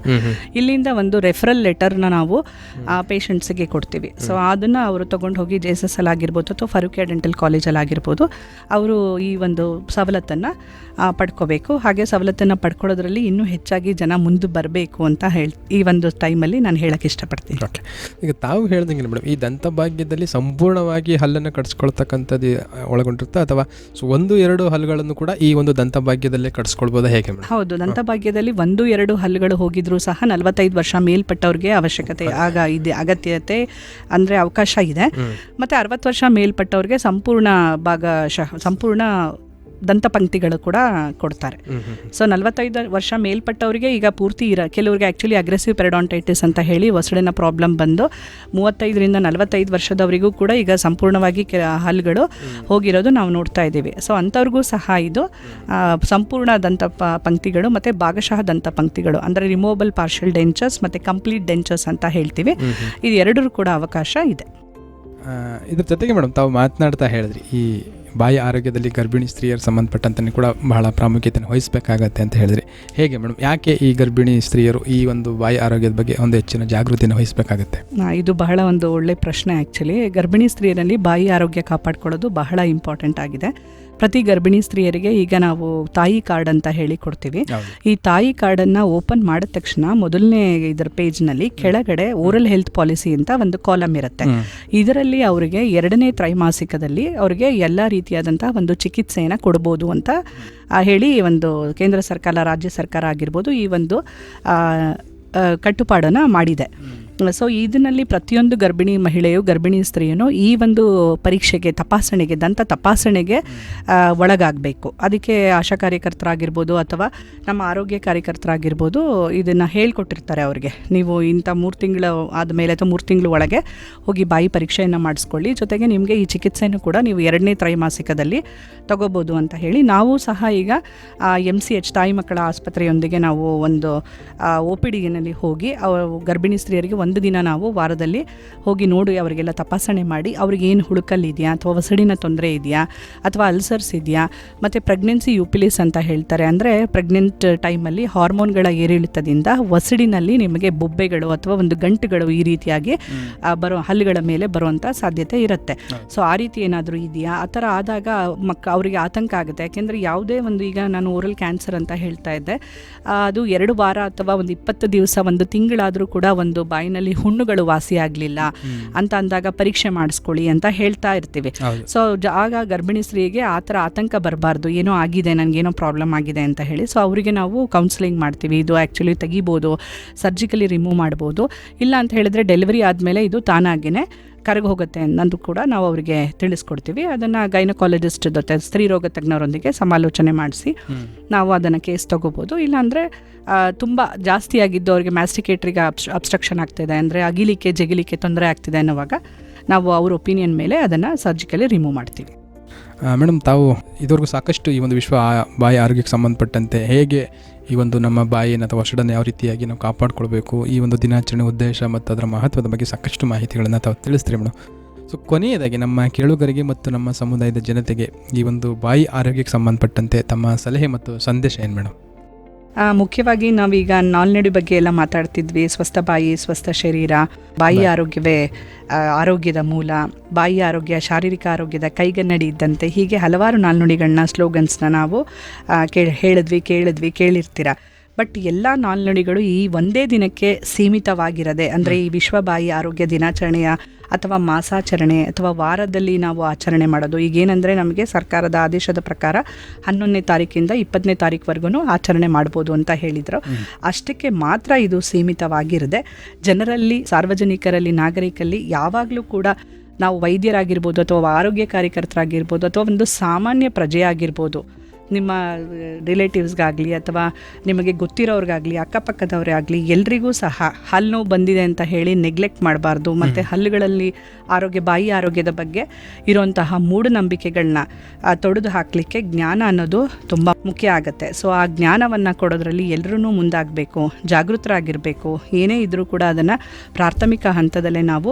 ಇಲ್ಲಿಂದ ಒಂದು ರೆಫರಲ್ ಲೆಟರ್ನ ನಾವು ಆ ಪೇಷಂಟ್ಸಿಗೆ ಕೊಡ್ತೀವಿ. ಸೊ ಅದನ್ನು ಅವರು ತೊಗೊಂಡು ಹೋಗಿ ಜೆ ಎಸ್ ಎಸ್ ಅಲ್ಲಿ ಆಗಿರ್ಬೋದು ಅಥವಾ ಫರೂಕಿಯಾ ಡೆಂಟಲ್ ಕಾಲೇಜಲ್ಲಿ ಆಗಿರ್ಬೋದು ಅವರು ಈ ಒಂದು ಸವಲತ್ತನ್ನು ಪಡ್ಕೋಬೇಕು. ಹಾಗೆ ಸವಲತ್ತನ್ನು ಪಡ್ಕೊಳ್ಳೋದ್ರಲ್ಲಿ ಇನ್ನೂ ಹೆಚ್ಚಾಗಿ ಜನ ಮುಂದೆ ಬರಬೇಕು ಅಂತ ಹೇಳಿ ಈ ಒಂದು ಟೈಮಲ್ಲಿ ನಾನು ಹೇಳಕ್ಕೆ ಇಷ್ಟಪಡ್ತೀನಿ. ಓಕೆ ಈಗ ತಾವು ಹೇಳ್ದಂಗೆ ಮೇಡಮ್ ಈ ದಂತಭಾಗ್ಯದಲ್ಲಿ ಸಂಪೂರ್ಣವಾಗಿ ಹಲ್ಲನ್ನು ಕಟ್ಸ್ಕೊಳ್ತಕ್ಕಂಥದ್ದು ಒಳಗೊಂಡಿರುತ್ತೆ ಅಥವಾ ಸೊ ಒಂದು ಎರಡು ಹಲ್ಲುಗಳನ್ನು ಕೂಡ ಈ ಒಂದು ದಂತಭಾಗ್ಯದಲ್ಲೇ ಕಟ್ಸ್ಕೊಳ್ಬೋದಾ ಹೇಗೆ ಮೇಡಮ್? ಹೌದು ದಂತಭಾಗ್ಯದಲ್ಲಿ ಒಂದು ಎರಡು ಹಲ್ಲುಗಳು ಹೋಗಿದ್ರು ಸಹ ನಲವತ್ತೈದು ವರ್ಷ ಮೇಲ್ಪಟ್ಟವ್ರಿಗೆ ಅವಶ್ಯಕತೆ ಆಗ ಇದೆ ಅಗತ್ಯತೆ ಅಂದರೆ ಅವಕಾಶ ಇದೆ. ಮತ್ತು ಅರವತ್ತು ವರ್ಷ ಮೇಲ್ಪಟ್ಟವ್ರಿಗೆ ಸಂಪೂರ್ಣ ಭಾಗ ಸಂಪೂರ್ಣ ದಂತಪಂಕ್ತಿಗಳು ಕೂಡ ಕೊಡ್ತಾರೆ. ಸೊ ನಲವತ್ತೈದು ವರ್ಷ ಮೇಲ್ಪಟ್ಟವರಿಗೆ ಈಗ ಪೂರ್ತಿ ಇರ ಕೆಲವರಿಗೆ ಆ್ಯಕ್ಚುಲಿ ಅಗ್ರೆಸಿವ್ ಪೆರಡಾಂಟೈಟಿಸ್ ಅಂತ ಹೇಳಿ ಒಸಡಿನ ಪ್ರಾಬ್ಲಮ್ ಬಂದು ಮೂವತ್ತೈದರಿಂದ ನಲವತ್ತೈದು ವರ್ಷದವರಿಗೂ ಕೂಡ ಈಗ ಸಂಪೂರ್ಣವಾಗಿ ಕೆ ಹಲ್ಲುಗಳು ಹೋಗಿರೋದು ನಾವು ನೋಡ್ತಾ ಇದ್ದೀವಿ. ಸೊ ಅಂಥವ್ರಿಗೂ ಸಹ ಇದು ಸಂಪೂರ್ಣ ದಂತ ಪಂಕ್ತಿಗಳು ಮತ್ತು ಭಾಗಶಃ ದಂತ ಪಂಕ್ತಿಗಳು ಅಂದರೆ ರಿಮೂವಬಲ್ ಪಾರ್ಷಲ್ ಡೆಂಚರ್ಸ್ ಮತ್ತು ಕಂಪ್ಲೀಟ್ ಡೆಂಚರ್ಸ್ ಅಂತ ಹೇಳ್ತೀವಿ. ಇದು ಎರಡರೂ ಕೂಡ ಅವಕಾಶ ಇದೆ. ಇದ್ರ ಜೊತೆಗೆ ಮೇಡಮ್ ತಾವು ಮಾತನಾಡ್ತಾ ಹೇಳಿದ್ರಿ ಈ ಬಾಯಿ ಆರೋಗ್ಯದಲ್ಲಿ ಗರ್ಭಿಣಿ ಸ್ತ್ರೀಯರು ಸಂಬಂಧಪಟ್ಟಂತೆ ಕೂಡ ಬಹಳ ಪ್ರಾಮುಖ್ಯತೆಯನ್ನು ವಹಿಸಬೇಕಾಗತ್ತೆ ಅಂತ ಹೇಳಿದ್ರಿ. ಹೇಗೆ ಮೇಡಮ್, ಯಾಕೆ ಈ ಗರ್ಭಿಣಿ ಸ್ತ್ರೀಯರು ಈ ಒಂದು ಬಾಯಿ ಆರೋಗ್ಯದ ಬಗ್ಗೆ ಒಂದು ಹೆಚ್ಚಿನ ಜಾಗೃತಿಯನ್ನು ವಹಿಸಬೇಕಾಗತ್ತೆ? ಇದು ಬಹಳ ಒಂದು ಒಳ್ಳೆ ಪ್ರಶ್ನೆ ಆ್ಯಕ್ಚುಲಿ ಗರ್ಭಿಣಿ ಸ್ತ್ರೀಯರಲ್ಲಿ ಬಾಯಿ ಆರೋಗ್ಯ ಕಾಪಾಡ್ಕೊಳ್ಳೋದು ಬಹಳ ಇಂಪಾರ್ಟೆಂಟ್ ಆಗಿದೆ. ಪ್ರತಿ ಗರ್ಭಿಣಿ ಸ್ತ್ರೀಯರಿಗೆ ಈಗ ನಾವು ತಾಯಿ ಕಾರ್ಡ್ ಅಂತ ಹೇಳಿ ಕೊಡ್ತೀವಿ. ಈ ತಾಯಿ ಕಾರ್ಡನ್ನು ಓಪನ್ ಮಾಡಿದ ತಕ್ಷಣ ಮೊದಲನೇ ಇದರ ಪೇಜ್ನಲ್ಲಿ ಕೆಳಗಡೆ ಓರಲ್ ಹೆಲ್ತ್ ಪಾಲಿಸಿ ಅಂತ ಒಂದು ಕಾಲಮ್ ಇರುತ್ತೆ. ಇದರಲ್ಲಿ ಅವರಿಗೆ ಎರಡನೇ ತ್ರೈಮಾಸಿಕದಲ್ಲಿ ಅವರಿಗೆ ಎಲ್ಲ ರೀತಿಯಾದಂಥ ಒಂದು ಚಿಕಿತ್ಸೆಯನ್ನು ಕೊಡ್ಬೋದು ಅಂತ ಹೇಳಿ ಒಂದು ಕೇಂದ್ರ ಸರ್ಕಾರ ರಾಜ್ಯ ಸರ್ಕಾರ ಆಗಿರ್ಬೋದು ಈ ಒಂದು ಕಟ್ಟುಪಾಡನ್ನು ಮಾಡಿದೆ. ಸೊ ಇದರಲ್ಲಿ ಪ್ರತಿಯೊಂದು ಗರ್ಭಿಣಿ ಮಹಿಳೆಯು, ಗರ್ಭಿಣಿ ಸ್ತ್ರೀಯನು ಈ ಒಂದು ಪರೀಕ್ಷೆಗೆ, ತಪಾಸಣೆಗೆ, ದಂತ ತಪಾಸಣೆಗೆ ಒಳಗಾಗಬೇಕು. ಅದಕ್ಕೆ ಆಶಾ ಕಾರ್ಯಕರ್ತರಾಗಿರ್ಬೋದು ಅಥವಾ ನಮ್ಮ ಆರೋಗ್ಯ ಕಾರ್ಯಕರ್ತರಾಗಿರ್ಬೋದು ಇದನ್ನು ಹೇಳ್ಕೊಟ್ಟಿರ್ತಾರೆ ಅವರಿಗೆ. ನೀವು ಇಂಥ ಮೂರು ತಿಂಗಳು ಆದಮೇಲೆ ಅಥವಾ ಮೂರು ತಿಂಗಳು ಒಳಗೆ ಹೋಗಿ ಬಾಯಿ ಪರೀಕ್ಷೆಯನ್ನು ಮಾಡಿಸ್ಕೊಳ್ಳಿ. ಜೊತೆಗೆ ನಿಮಗೆ ಈ ಚಿಕಿತ್ಸೆಯನ್ನು ಕೂಡ ನೀವು ಎರಡನೇ ತ್ರೈಮಾಸಿಕದಲ್ಲಿ ತಗೋಬೋದು ಅಂತ ಹೇಳಿ ನಾವು ಸಹ ಈಗ ಎಂ ಸಿ ಎಚ್ ತಾಯಿ ಮಕ್ಕಳ ಆಸ್ಪತ್ರೆಯೊಂದಿಗೆ ನಾವು ಒಂದು ಒ ಪಿ ಡಿನಲ್ಲಿ ಹೋಗಿ ಗರ್ಭಿಣಿ ಸ್ತ್ರೀಯರಿಗೆ ಒಂದು ದಿನ ನಾವು ವಾರದಲ್ಲಿ ಹೋಗಿ ನೋಡಿ ಅವರಿಗೆಲ್ಲ ತಪಾಸಣೆ ಮಾಡಿ ಅವ್ರಿಗೆ ಏನು ಹುಳುಕಲ್ಲಿದೆಯಾ ಅಥವಾ ವಸಡಿನ ತೊಂದರೆ ಇದೆಯಾ ಅಥವಾ ಅಲ್ಸರ್ಸ್ ಇದೆಯಾ ಮತ್ತು ಪ್ರೆಗ್ನೆನ್ಸಿ ಯುಪಿಲಿಸ್ ಅಂತ ಹೇಳ್ತಾರೆ. ಅಂದರೆ ಪ್ರೆಗ್ನೆಂಟ್ ಟೈಮಲ್ಲಿ ಹಾರ್ಮೋನ್ಗಳ ಏರಿಳಿತದಿಂದ ವಸಡಿನಲ್ಲಿ ನಿಮಗೆ ಬೊಬ್ಬೆಗಳು ಅಥವಾ ಒಂದು ಗಂಟುಗಳು ಈ ರೀತಿಯಾಗಿ ಬರೋ ಹಲ್ಲುಗಳ ಮೇಲೆ ಬರುವಂಥ ಸಾಧ್ಯತೆ ಇರುತ್ತೆ. ಸೊ ಆ ರೀತಿ ಏನಾದರೂ ಇದೆಯಾ? ಆ ಥರ ಆದಾಗ ಮಕ್ಕ ಅವರಿಗೆ ಆತಂಕ ಆಗುತ್ತೆ. ಯಾಕೆಂದರೆ ಯಾವುದೇ ಒಂದು ಈಗ ನಾನು ಓರಲ್ ಕ್ಯಾನ್ಸರ್ ಅಂತ ಹೇಳ್ತಾ ಇದ್ದೆ ಅದು ಎರಡು ವಾರ ಅಥವಾ ಒಂದು ಇಪ್ಪತ್ತು ದಿವಸ ಒಂದು ತಿಂಗಳಾದರೂ ಕೂಡ ಒಂದು ಬಾಯಿನಲ್ಲಿ ಹುಣ್ಣುಗಳು ವಾಸಿಯಾಗಲಿಲ್ಲ ಅಂತ ಅಂದಾಗ ಪರೀಕ್ಷೆ ಮಾಡಿಸ್ಕೊಳ್ಳಿ ಅಂತ ಹೇಳ್ತಾ ಇರ್ತೀವಿ. ಸೊ ಆಗ ಗರ್ಭಿಣಿ ಸ್ತ್ರೀಗೆ ಆ ಥರ ಆತಂಕ ಬರಬಾರ್ದು. ಏನೋ ಆಗಿದೆ ನನಗೇನೋ ಪ್ರಾಬ್ಲಮ್ ಆಗಿದೆ ಅಂತ ಹೇಳಿ. ಸೊ ಅವರಿಗೆ ನಾವು ಕೌನ್ಸಿಲಿಂಗ್ ಮಾಡ್ತೀವಿ. ಇದು ಆ್ಯಕ್ಚುಲಿ ತೆಗಿಬೋದು ಸರ್ಜಿಕಲಿ ರಿಮೂವ್ ಮಾಡ್ಬೋದು. ಇಲ್ಲ ಅಂತ ಹೇಳಿದ್ರೆ ಡೆಲಿವರಿ ಆದಮೇಲೆ ಇದು ತಾನಾಗೇ ಕರಗಿ ಹೋಗುತ್ತೆ ಅನ್ನೋದು ಕೂಡ ನಾವು ಅವರಿಗೆ ತಿಳಿಸ್ಕೊಡ್ತೀವಿ. ಅದನ್ನು ಗೈನಕಾಲಜಿಸ್ಟ್ ಜೊತೆ ಸ್ತ್ರೀ ರೋಗ ತಜ್ಞರೊಂದಿಗೆ ಸಮಾಲೋಚನೆ ಮಾಡಿಸಿ. ನಾವು ಅದನ್ನು ಕೇಸ್ ತೊಗೋಬೋದು. ಇಲ್ಲಾಂದರೆ ತುಂಬ ಜಾಸ್ತಿ ಆಗಿದ್ದು ಅವರಿಗೆ ಮ್ಯಾಸ್ಟಿಕೇಟ್ರಿಗೆ ಅಬ್ಸ್ ಅಬ್ಸ್ಟ್ರಕ್ಷನ್ ಆಗ್ತಿದೆ ಅಂದರೆ ಅಗಿಲಿಕ್ಕೆ ಜಗಿಲಿಕ್ಕೆ ತೊಂದರೆ ಆಗ್ತಿದೆ ಅನ್ನೋವಾಗ ನಾವು ಅವ್ರ ಒಪಿನಿಯನ್ ಮೇಲೆ ಅದನ್ನು ಸರ್ಜಿಕಲಿ ರಿಮೂವ್ ಮಾಡ್ತೀವಿ. ಮೇಡಮ್ ತಾವು ಇದುವರೆಗೂ ಸಾಕಷ್ಟು ಈ ಒಂದು ವಿಶ್ವ ಆ- ಬಾಯಿ ಆರೋಗ್ಯಕ್ಕೆ ಸಂಬಂಧಪಟ್ಟಂತೆ ಹೇಗೆ ಈ ಒಂದು ನಮ್ಮ ಬಾಯಿಯನ್ನು ಅಥವಾ ವಸಡನ್ನು ಯಾವ ರೀತಿಯಾಗಿ ನಾವು ಕಾಪಾಡಿಕೊಳ್ಬೇಕು, ಈ ಒಂದು ದಿನಾಚರಣೆ ಉದ್ದೇಶ ಮತ್ತು ಅದರ ಮಹತ್ವದ ಬಗ್ಗೆ ಸಾಕಷ್ಟು ಮಾಹಿತಿಗಳನ್ನು ತಾವು ತಿಳಿಸ್ತೀರಿ ಮೇಡಮ್. ಸೊ ಕೊನೆಯದಾಗಿ ನಮ್ಮ ಕೇಳುಗರಿಗೆ ಮತ್ತು ನಮ್ಮ ಸಮುದಾಯದ ಜನತೆಗೆ ಈ ಒಂದು ಬಾಯಿ ಆರೋಗ್ಯಕ್ಕೆ ಸಂಬಂಧಪಟ್ಟಂತೆ ತಮ್ಮ ಸಲಹೆ ಮತ್ತು ಸಂದೇಶ ಏನು ಮೇಡಮ್? ಮುಖ್ಯವಾಗಿ ನಾವೀಗ ನಾಲ್ನಡಿ ಬಗ್ಗೆ ಎಲ್ಲ ಮಾತಾಡ್ತಿದ್ವಿ ಸ್ವಸ್ಥ ಬಾಯಿ ಸ್ವಸ್ಥ ಶರೀರ ಬಾಯಿ. ಆರೋಗ್ಯವೇ ಆರೋಗ್ಯದ ಮೂಲ ಬಾಯಿ ಆರೋಗ್ಯ ಶಾರೀರಿಕ ಆರೋಗ್ಯದ ಕೈಗನ್ನಡಿ ಇದ್ದಂತೆ ಹೀಗೆ ಹಲವಾರು ನಾಲ್ನುಡಿಗಳನ್ನ ಸ್ಲೋಗನ್ಸ್ನ ನಾವು ಕೇಳಿ ಕೇ ಹೇಳಿದ್ವಿ ಕೇಳಿದ್ವಿ ಕೇಳಿರ್ತೀರ ಬಟ್ ಎಲ್ಲ ನಾಲ್ನುಡಿಗಳು ಈ ಒಂದೇ ದಿನಕ್ಕೆ ಸೀಮಿತವಾಗಿರದೆ ಅಂದರೆ ಈ ವಿಶ್ವಬಾಯಿ ಆರೋಗ್ಯ ದಿನಾಚರಣೆಯ ಅಥವಾ ಮಾಸಾಚರಣೆ ಅಥವಾ ವಾರದಲ್ಲಿ ನಾವು ಆಚರಣೆ ಮಾಡೋದು ಈಗೇನೆಂದರೆ ನಮಗೆ ಸರ್ಕಾರದ ಆದೇಶದ ಪ್ರಕಾರ ಹನ್ನೊಂದನೇ ತಾರೀಕಿಂದ ಇಪ್ಪತ್ತನೇ ತಾರೀಕುವರೆಗೂ ಆಚರಣೆ ಮಾಡ್ಬೋದು ಅಂತ ಹೇಳಿದರು. ಅಷ್ಟಕ್ಕೆ ಮಾತ್ರ ಇದು ಸೀಮಿತವಾಗಿರದೆ ಜನರಲ್ಲಿ ಸಾರ್ವಜನಿಕರಲ್ಲಿ ನಾಗರಿಕರಲ್ಲಿ ಯಾವಾಗಲೂ ಕೂಡ ನಾವು ವೈದ್ಯರಾಗಿರ್ಬೋದು ಅಥವಾ ಆರೋಗ್ಯ ಕಾರ್ಯಕರ್ತರಾಗಿರ್ಬೋದು ಅಥವಾ ಒಂದು ಸಾಮಾನ್ಯ ಪ್ರಜೆಯಾಗಿರ್ಬೋದು ನಿಮ್ಮ ರಿಲೇಟಿವ್ಸ್ಗಾಗಲಿ ಅಥವಾ ನಿಮಗೆ ಗೊತ್ತಿರೋರಿಗಾಗಲಿ ಅಕ್ಕಪಕ್ಕದವರೇ ಆಗಲಿ ಎಲ್ರಿಗೂ ಸಹ ಹಲ್ಲು ನೋವು ಬಂದಿದೆ ಅಂತ ಹೇಳಿ ನೆಗ್ಲೆಕ್ಟ್ ಮಾಡಬಾರ್ದು. ಮತ್ತು ಹಲ್ಲುಗಳಲ್ಲಿ ಆರೋಗ್ಯ ಬಾಯಿ ಆರೋಗ್ಯದ ಬಗ್ಗೆ ಇರುವಂತಹ ಮೂಢನಂಬಿಕೆಗಳನ್ನ ತೊಡೆದು ಹಾಕಲಿಕ್ಕೆ ಜ್ಞಾನ ಅನ್ನೋದು ತುಂಬ ಮುಖ್ಯ ಆಗುತ್ತೆ. ಸೊ ಆ ಜ್ಞಾನವನ್ನು ಕೊಡೋದ್ರಲ್ಲಿ ಎಲ್ಲರೂ ಮುಂದಾಗಬೇಕು ಜಾಗೃತರಾಗಿರಬೇಕು. ಏನೇ ಇದ್ದರೂ ಕೂಡ ಅದನ್ನು ಪ್ರಾಥಮಿಕ ಹಂತದಲ್ಲೇ ನಾವು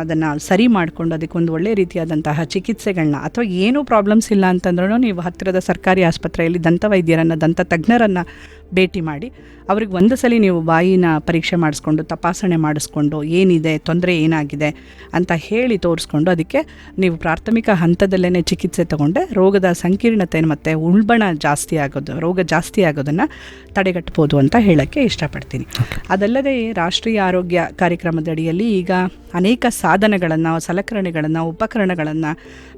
ಅದನ್ನು ಸರಿ ಮಾಡಿಕೊಂಡು ಅದಕ್ಕೊಂದು ಒಳ್ಳೆಯ ರೀತಿಯಾದಂತಹ ಚಿಕಿತ್ಸೆಗಳನ್ನ ಅಥವಾ ಏನೂ ಪ್ರಾಬ್ಲಮ್ಸ್ ಇಲ್ಲ ಅಂತಂದ್ರೂ ನೀವು ಹತ್ತಿರದ ಸರ್ಕಾರಿ ಆಸ್ಪತ್ರೆಯಲ್ಲಿ ದಂತ ವೈದ್ಯರನ್ನು ದಂತ ತಜ್ಞರನ್ನು ಭೇಟಿ ಮಾಡಿ ಅವ್ರಿಗೆ ಒಂದು ಸಲ ನೀವು ಬಾಯಿನ ಪರೀಕ್ಷೆ ಮಾಡಿಸ್ಕೊಂಡು ತಪಾಸಣೆ ಮಾಡಿಸ್ಕೊಂಡು ಏನಿದೆ ತೊಂದರೆ ಏನಾಗಿದೆ ಅಂತ ಹೇಳಿ ತೋರಿಸ್ಕೊಂಡು ಅದಕ್ಕೆ ನೀವು ಪ್ರಾಥಮಿಕ ಹಂತದಲ್ಲೇ ಚಿಕಿತ್ಸೆ ತಗೊಂಡೆ ರೋಗದ ಸಂಕೀರ್ಣತೆ ಮತ್ತು ಉಳ್ಬಣ ಜಾಸ್ತಿ ಆಗೋದು ರೋಗ ಜಾಸ್ತಿ ಆಗೋದನ್ನು ತಡೆಗಟ್ಬೋದು ಅಂತ ಹೇಳೋಕ್ಕೆ ಇಷ್ಟಪಡ್ತೀನಿ. ಅದಲ್ಲದೆ ರಾಷ್ಟ್ರೀಯ ಆರೋಗ್ಯ ಕಾರ್ಯಕ್ರಮದ ಅಡಿಯಲ್ಲಿ ಈಗ ಅನೇಕ ಸಾಧನಗಳನ್ನು ಸಲಕರಣೆಗಳನ್ನು ಉಪಕರಣಗಳನ್ನು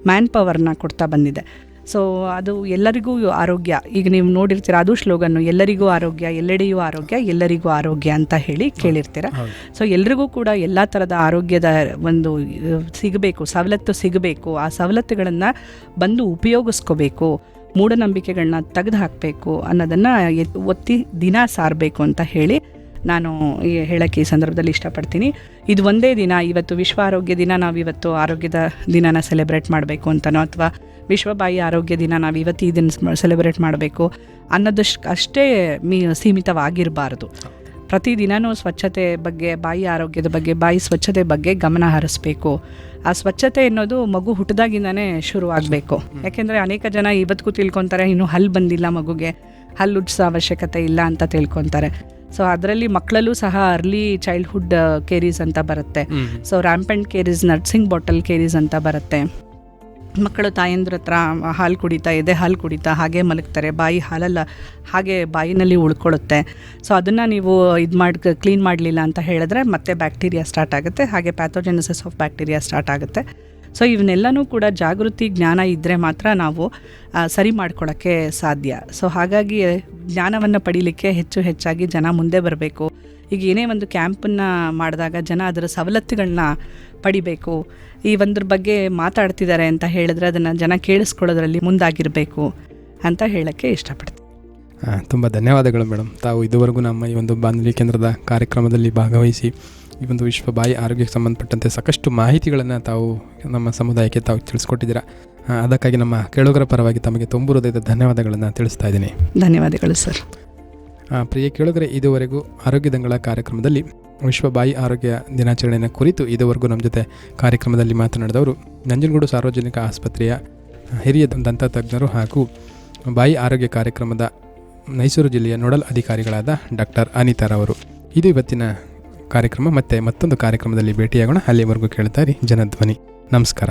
ಮ್ಯಾನ್ ಪವರ್ನ ಕೊಡ್ತಾ ಬಂದಿದೆ. ಸೊ ಅದು ಎಲ್ಲರಿಗೂ ಆರೋಗ್ಯ. ಈಗ ನೀವು ನೋಡಿರ್ತೀರ ಅದು ಸ್ಲೋಗನ್ನು ಎಲ್ಲರಿಗೂ ಆರೋಗ್ಯ ಎಲ್ಲೆಡೆಯೂ ಆರೋಗ್ಯ ಎಲ್ಲರಿಗೂ ಆರೋಗ್ಯ ಅಂತ ಹೇಳಿ ಕೇಳಿರ್ತೀರ. ಸೊ ಎಲ್ರಿಗೂ ಕೂಡ ಎಲ್ಲ ಥರದ ಆರೋಗ್ಯದ ಒಂದು ಸಿಗಬೇಕು ಸವಲತ್ತು ಸಿಗಬೇಕು. ಆ ಸವಲತ್ತುಗಳನ್ನು ಬಂದು ಉಪಯೋಗಿಸ್ಕೋಬೇಕು. ಮೂಢನಂಬಿಕೆಗಳನ್ನ ತೆಗೆದು ಹಾಕಬೇಕು ಅನ್ನೋದನ್ನು ಒತ್ತಿ ದಿನ ಸಾರಬೇಕು ಅಂತ ಹೇಳಿ ನಾನು ಈ ಹೇಳೋಕ್ಕೆ ಈ ಸಂದರ್ಭದಲ್ಲಿ ಇಷ್ಟಪಡ್ತೀನಿ. ಇದು ಒಂದೇ ದಿನ, ಇವತ್ತು ವಿಶ್ವ ಆರೋಗ್ಯ ದಿನ, ನಾವು ಇವತ್ತು ಆರೋಗ್ಯದ ದಿನನ ಸೆಲೆಬ್ರೇಟ್ ಮಾಡಬೇಕು ಅಂತನೋ ಅಥವಾ ವಿಶ್ವ ಬಾಯಿ ಆರೋಗ್ಯ ದಿನ ನಾವು ಇವತ್ತು ಈ ದಿನ ಸೆಲೆಬ್ರೇಟ್ ಮಾಡಬೇಕು ಅನ್ನೋದಷ್ಟು, ಅಷ್ಟೇ ಮೀ, ಸೀಮಿತವಾಗಿರಬಾರ್ದು. ಪ್ರತಿದಿನವೂ ಸ್ವಚ್ಛತೆ ಬಗ್ಗೆ, ಬಾಯಿ ಆರೋಗ್ಯದ ಬಗ್ಗೆ, ಬಾಯಿ ಸ್ವಚ್ಛತೆ ಬಗ್ಗೆ ಗಮನ ಹರಿಸ್ಬೇಕು. ಆ ಸ್ವಚ್ಛತೆ ಅನ್ನೋದು ಮಗು ಹುಟ್ಟಿದಾಗಿಂದನೇ ಶುರು ಆಗಬೇಕು ಯಾಕೆಂದರೆ ಅನೇಕ ಜನ ಇವತ್ತಿಗೂ ತಿಳ್ಕೊತಾರೆ, ಇನ್ನೂ ಹಲ್ಲು ಬಂದಿಲ್ಲ ಮಗುಗೆ, ಹಲ್ಲು ಉಜ್ಸೋ ಅವಶ್ಯಕತೆ ಇಲ್ಲ ಅಂತ ತಿಳ್ಕೊತಾರೆ. ಸೊ ಅದರಲ್ಲಿ ಮಕ್ಕಳಲ್ಲೂ ಸಹ ಅರ್ಲಿ ಚೈಲ್ಡ್ಹುಡ್ ಕೇರೀಸ್ ಅಂತ ಬರುತ್ತೆ. So rampant caries nursing bottle caries ಅಂತ ಬರುತ್ತೆ. ಮಕ್ಕಳು ತಾಯಂದ್ರ ಹತ್ರ ಹಾಲು ಕುಡಿತಾ ಎದೆ ಹಾಲು ಕುಡಿತಾ ಹಾಗೆ ಮಲಗ್ತಾರೆ. ಬಾಯಿ ಹಾಲಲ್ಲ ಹಾಗೆ ಬಾಯಿನಲ್ಲಿ ಉಳ್ಕೊಳ್ಳುತ್ತೆ. ಸೊ ಅದನ್ನು ನೀವು ಇದು ಮಾಡಿ ಕ್ಲೀನ್ ಮಾಡಲಿಲ್ಲ ಅಂತ ಹೇಳಿದ್ರೆ ಮತ್ತೆ ಬ್ಯಾಕ್ಟೀರಿಯಾ ಸ್ಟಾರ್ಟ್ ಆಗುತ್ತೆ. ಹಾಗೆ ಪ್ಯಾಥೋಜೆನಿಸಿಸ್ ಆಫ್ ಬ್ಯಾಕ್ಟೀರಿಯಾ ಸ್ಟಾರ್ಟ್ ಆಗುತ್ತೆ. ಸೊ ಇವನ್ನೆಲ್ಲನೂ ಕೂಡ ಜಾಗೃತಿ, ಜ್ಞಾನ ಇದ್ದರೆ ಮಾತ್ರ ನಾವು ಸರಿ ಮಾಡ್ಕೊಳ್ಳೋಕ್ಕೆ ಸಾಧ್ಯ. ಸೊ ಹಾಗಾಗಿ ಜ್ಞಾನವನ್ನು ಪಡೀಲಿಕ್ಕೆ ಹೆಚ್ಚು ಹೆಚ್ಚಾಗಿ ಜನ ಮುಂದೆ ಬರಬೇಕು. ಈಗ ಏನೇ ಒಂದು ಕ್ಯಾಂಪನ್ನು ಮಾಡಿದಾಗ ಜನ ಅದರ ಸವಲತ್ತುಗಳನ್ನ ಪಡಿಬೇಕು. ಈ ಒಂದ್ರ ಬಗ್ಗೆ ಮಾತಾಡ್ತಿದ್ದಾರೆ ಅಂತ ಹೇಳಿದ್ರೆ ಅದನ್ನು ಜನ ಕೇಳಿಸ್ಕೊಳ್ಳೋದ್ರಲ್ಲಿ ಮುಂದಾಗಿರಬೇಕು ಅಂತ ಹೇಳೋಕ್ಕೆ ಇಷ್ಟಪಡ್ತೀನಿ. ತುಂಬ ಧನ್ಯವಾದಗಳು ಮೇಡಮ್. ತಾವು ಇದುವರೆಗೂ ನಮ್ಮ ಈ ಒಂದು ಬಾನುಲಿ ಕೇಂದ್ರದ ಕಾರ್ಯಕ್ರಮದಲ್ಲಿ ಭಾಗವಹಿಸಿ ಈ ಒಂದು ವಿಶ್ವ ಬಾಯಿ ಆರೋಗ್ಯಕ್ಕೆ ಸಂಬಂಧಪಟ್ಟಂತೆ ಸಾಕಷ್ಟು ಮಾಹಿತಿಗಳನ್ನು ತಾವು ನಮ್ಮ ಸಮುದಾಯಕ್ಕೆ ತಾವು ತಿಳಿಸ್ಕೊಟ್ಟಿದ್ದೀರಾ. ಅದಕ್ಕಾಗಿ ನಮ್ಮ ಕೇಳುಗರ ಪರವಾಗಿ ತಮಗೆ ತುಂಬು ಹೃದಯದ ಧನ್ಯವಾದಗಳನ್ನು ತಿಳಿಸ್ತಾ ಇದ್ದೀನಿ. ಧನ್ಯವಾದಗಳು ಸರ್. ಪ್ರಿಯ ಕೇಳುಗರೆ ಇದುವರೆಗೂ ಆರೋಗ್ಯ ದಂಗಳ ಕಾರ್ಯಕ್ರಮದಲ್ಲಿ ವಿಶ್ವ ಬಾಯಿ ಆರೋಗ್ಯ ದಿನಾಚರಣೆಯ ಕುರಿತು ಇದುವರೆಗೂ ನಮ್ಮ ಜೊತೆ ಕಾರ್ಯಕ್ರಮದಲ್ಲಿ ಮಾತನಾಡಿದವರು ನಂಜನಗೂಡು ಸಾರ್ವಜನಿಕ ಆಸ್ಪತ್ರೆಯ ಹಿರಿಯ ದಂತ ತಜ್ಞರು ಹಾಗೂ ಬಾಯಿ ಆರೋಗ್ಯ ಕಾರ್ಯಕ್ರಮದ ಮೈಸೂರು ಜಿಲ್ಲೆಯ ನೋಡಲ್ ಅಧಿಕಾರಿಗಳಾದ ಡಾಕ್ಟರ್ ಅನಿತಾರವರು ಇದು ಇವತ್ತಿನ ಕಾರ್ಯಕ್ರಮ ಮತ್ತೆ ಮತ್ತೊಂದು ಕಾರ್ಯಕ್ರಮದಲ್ಲಿ ಭೇಟಿಯಾಗೋಣ. ಅಲ್ಲಿವರೆಗೂ ಕೇಳ್ತಾ ಇರಿ ಜನಧ್ವನಿ. ನಮಸ್ಕಾರ.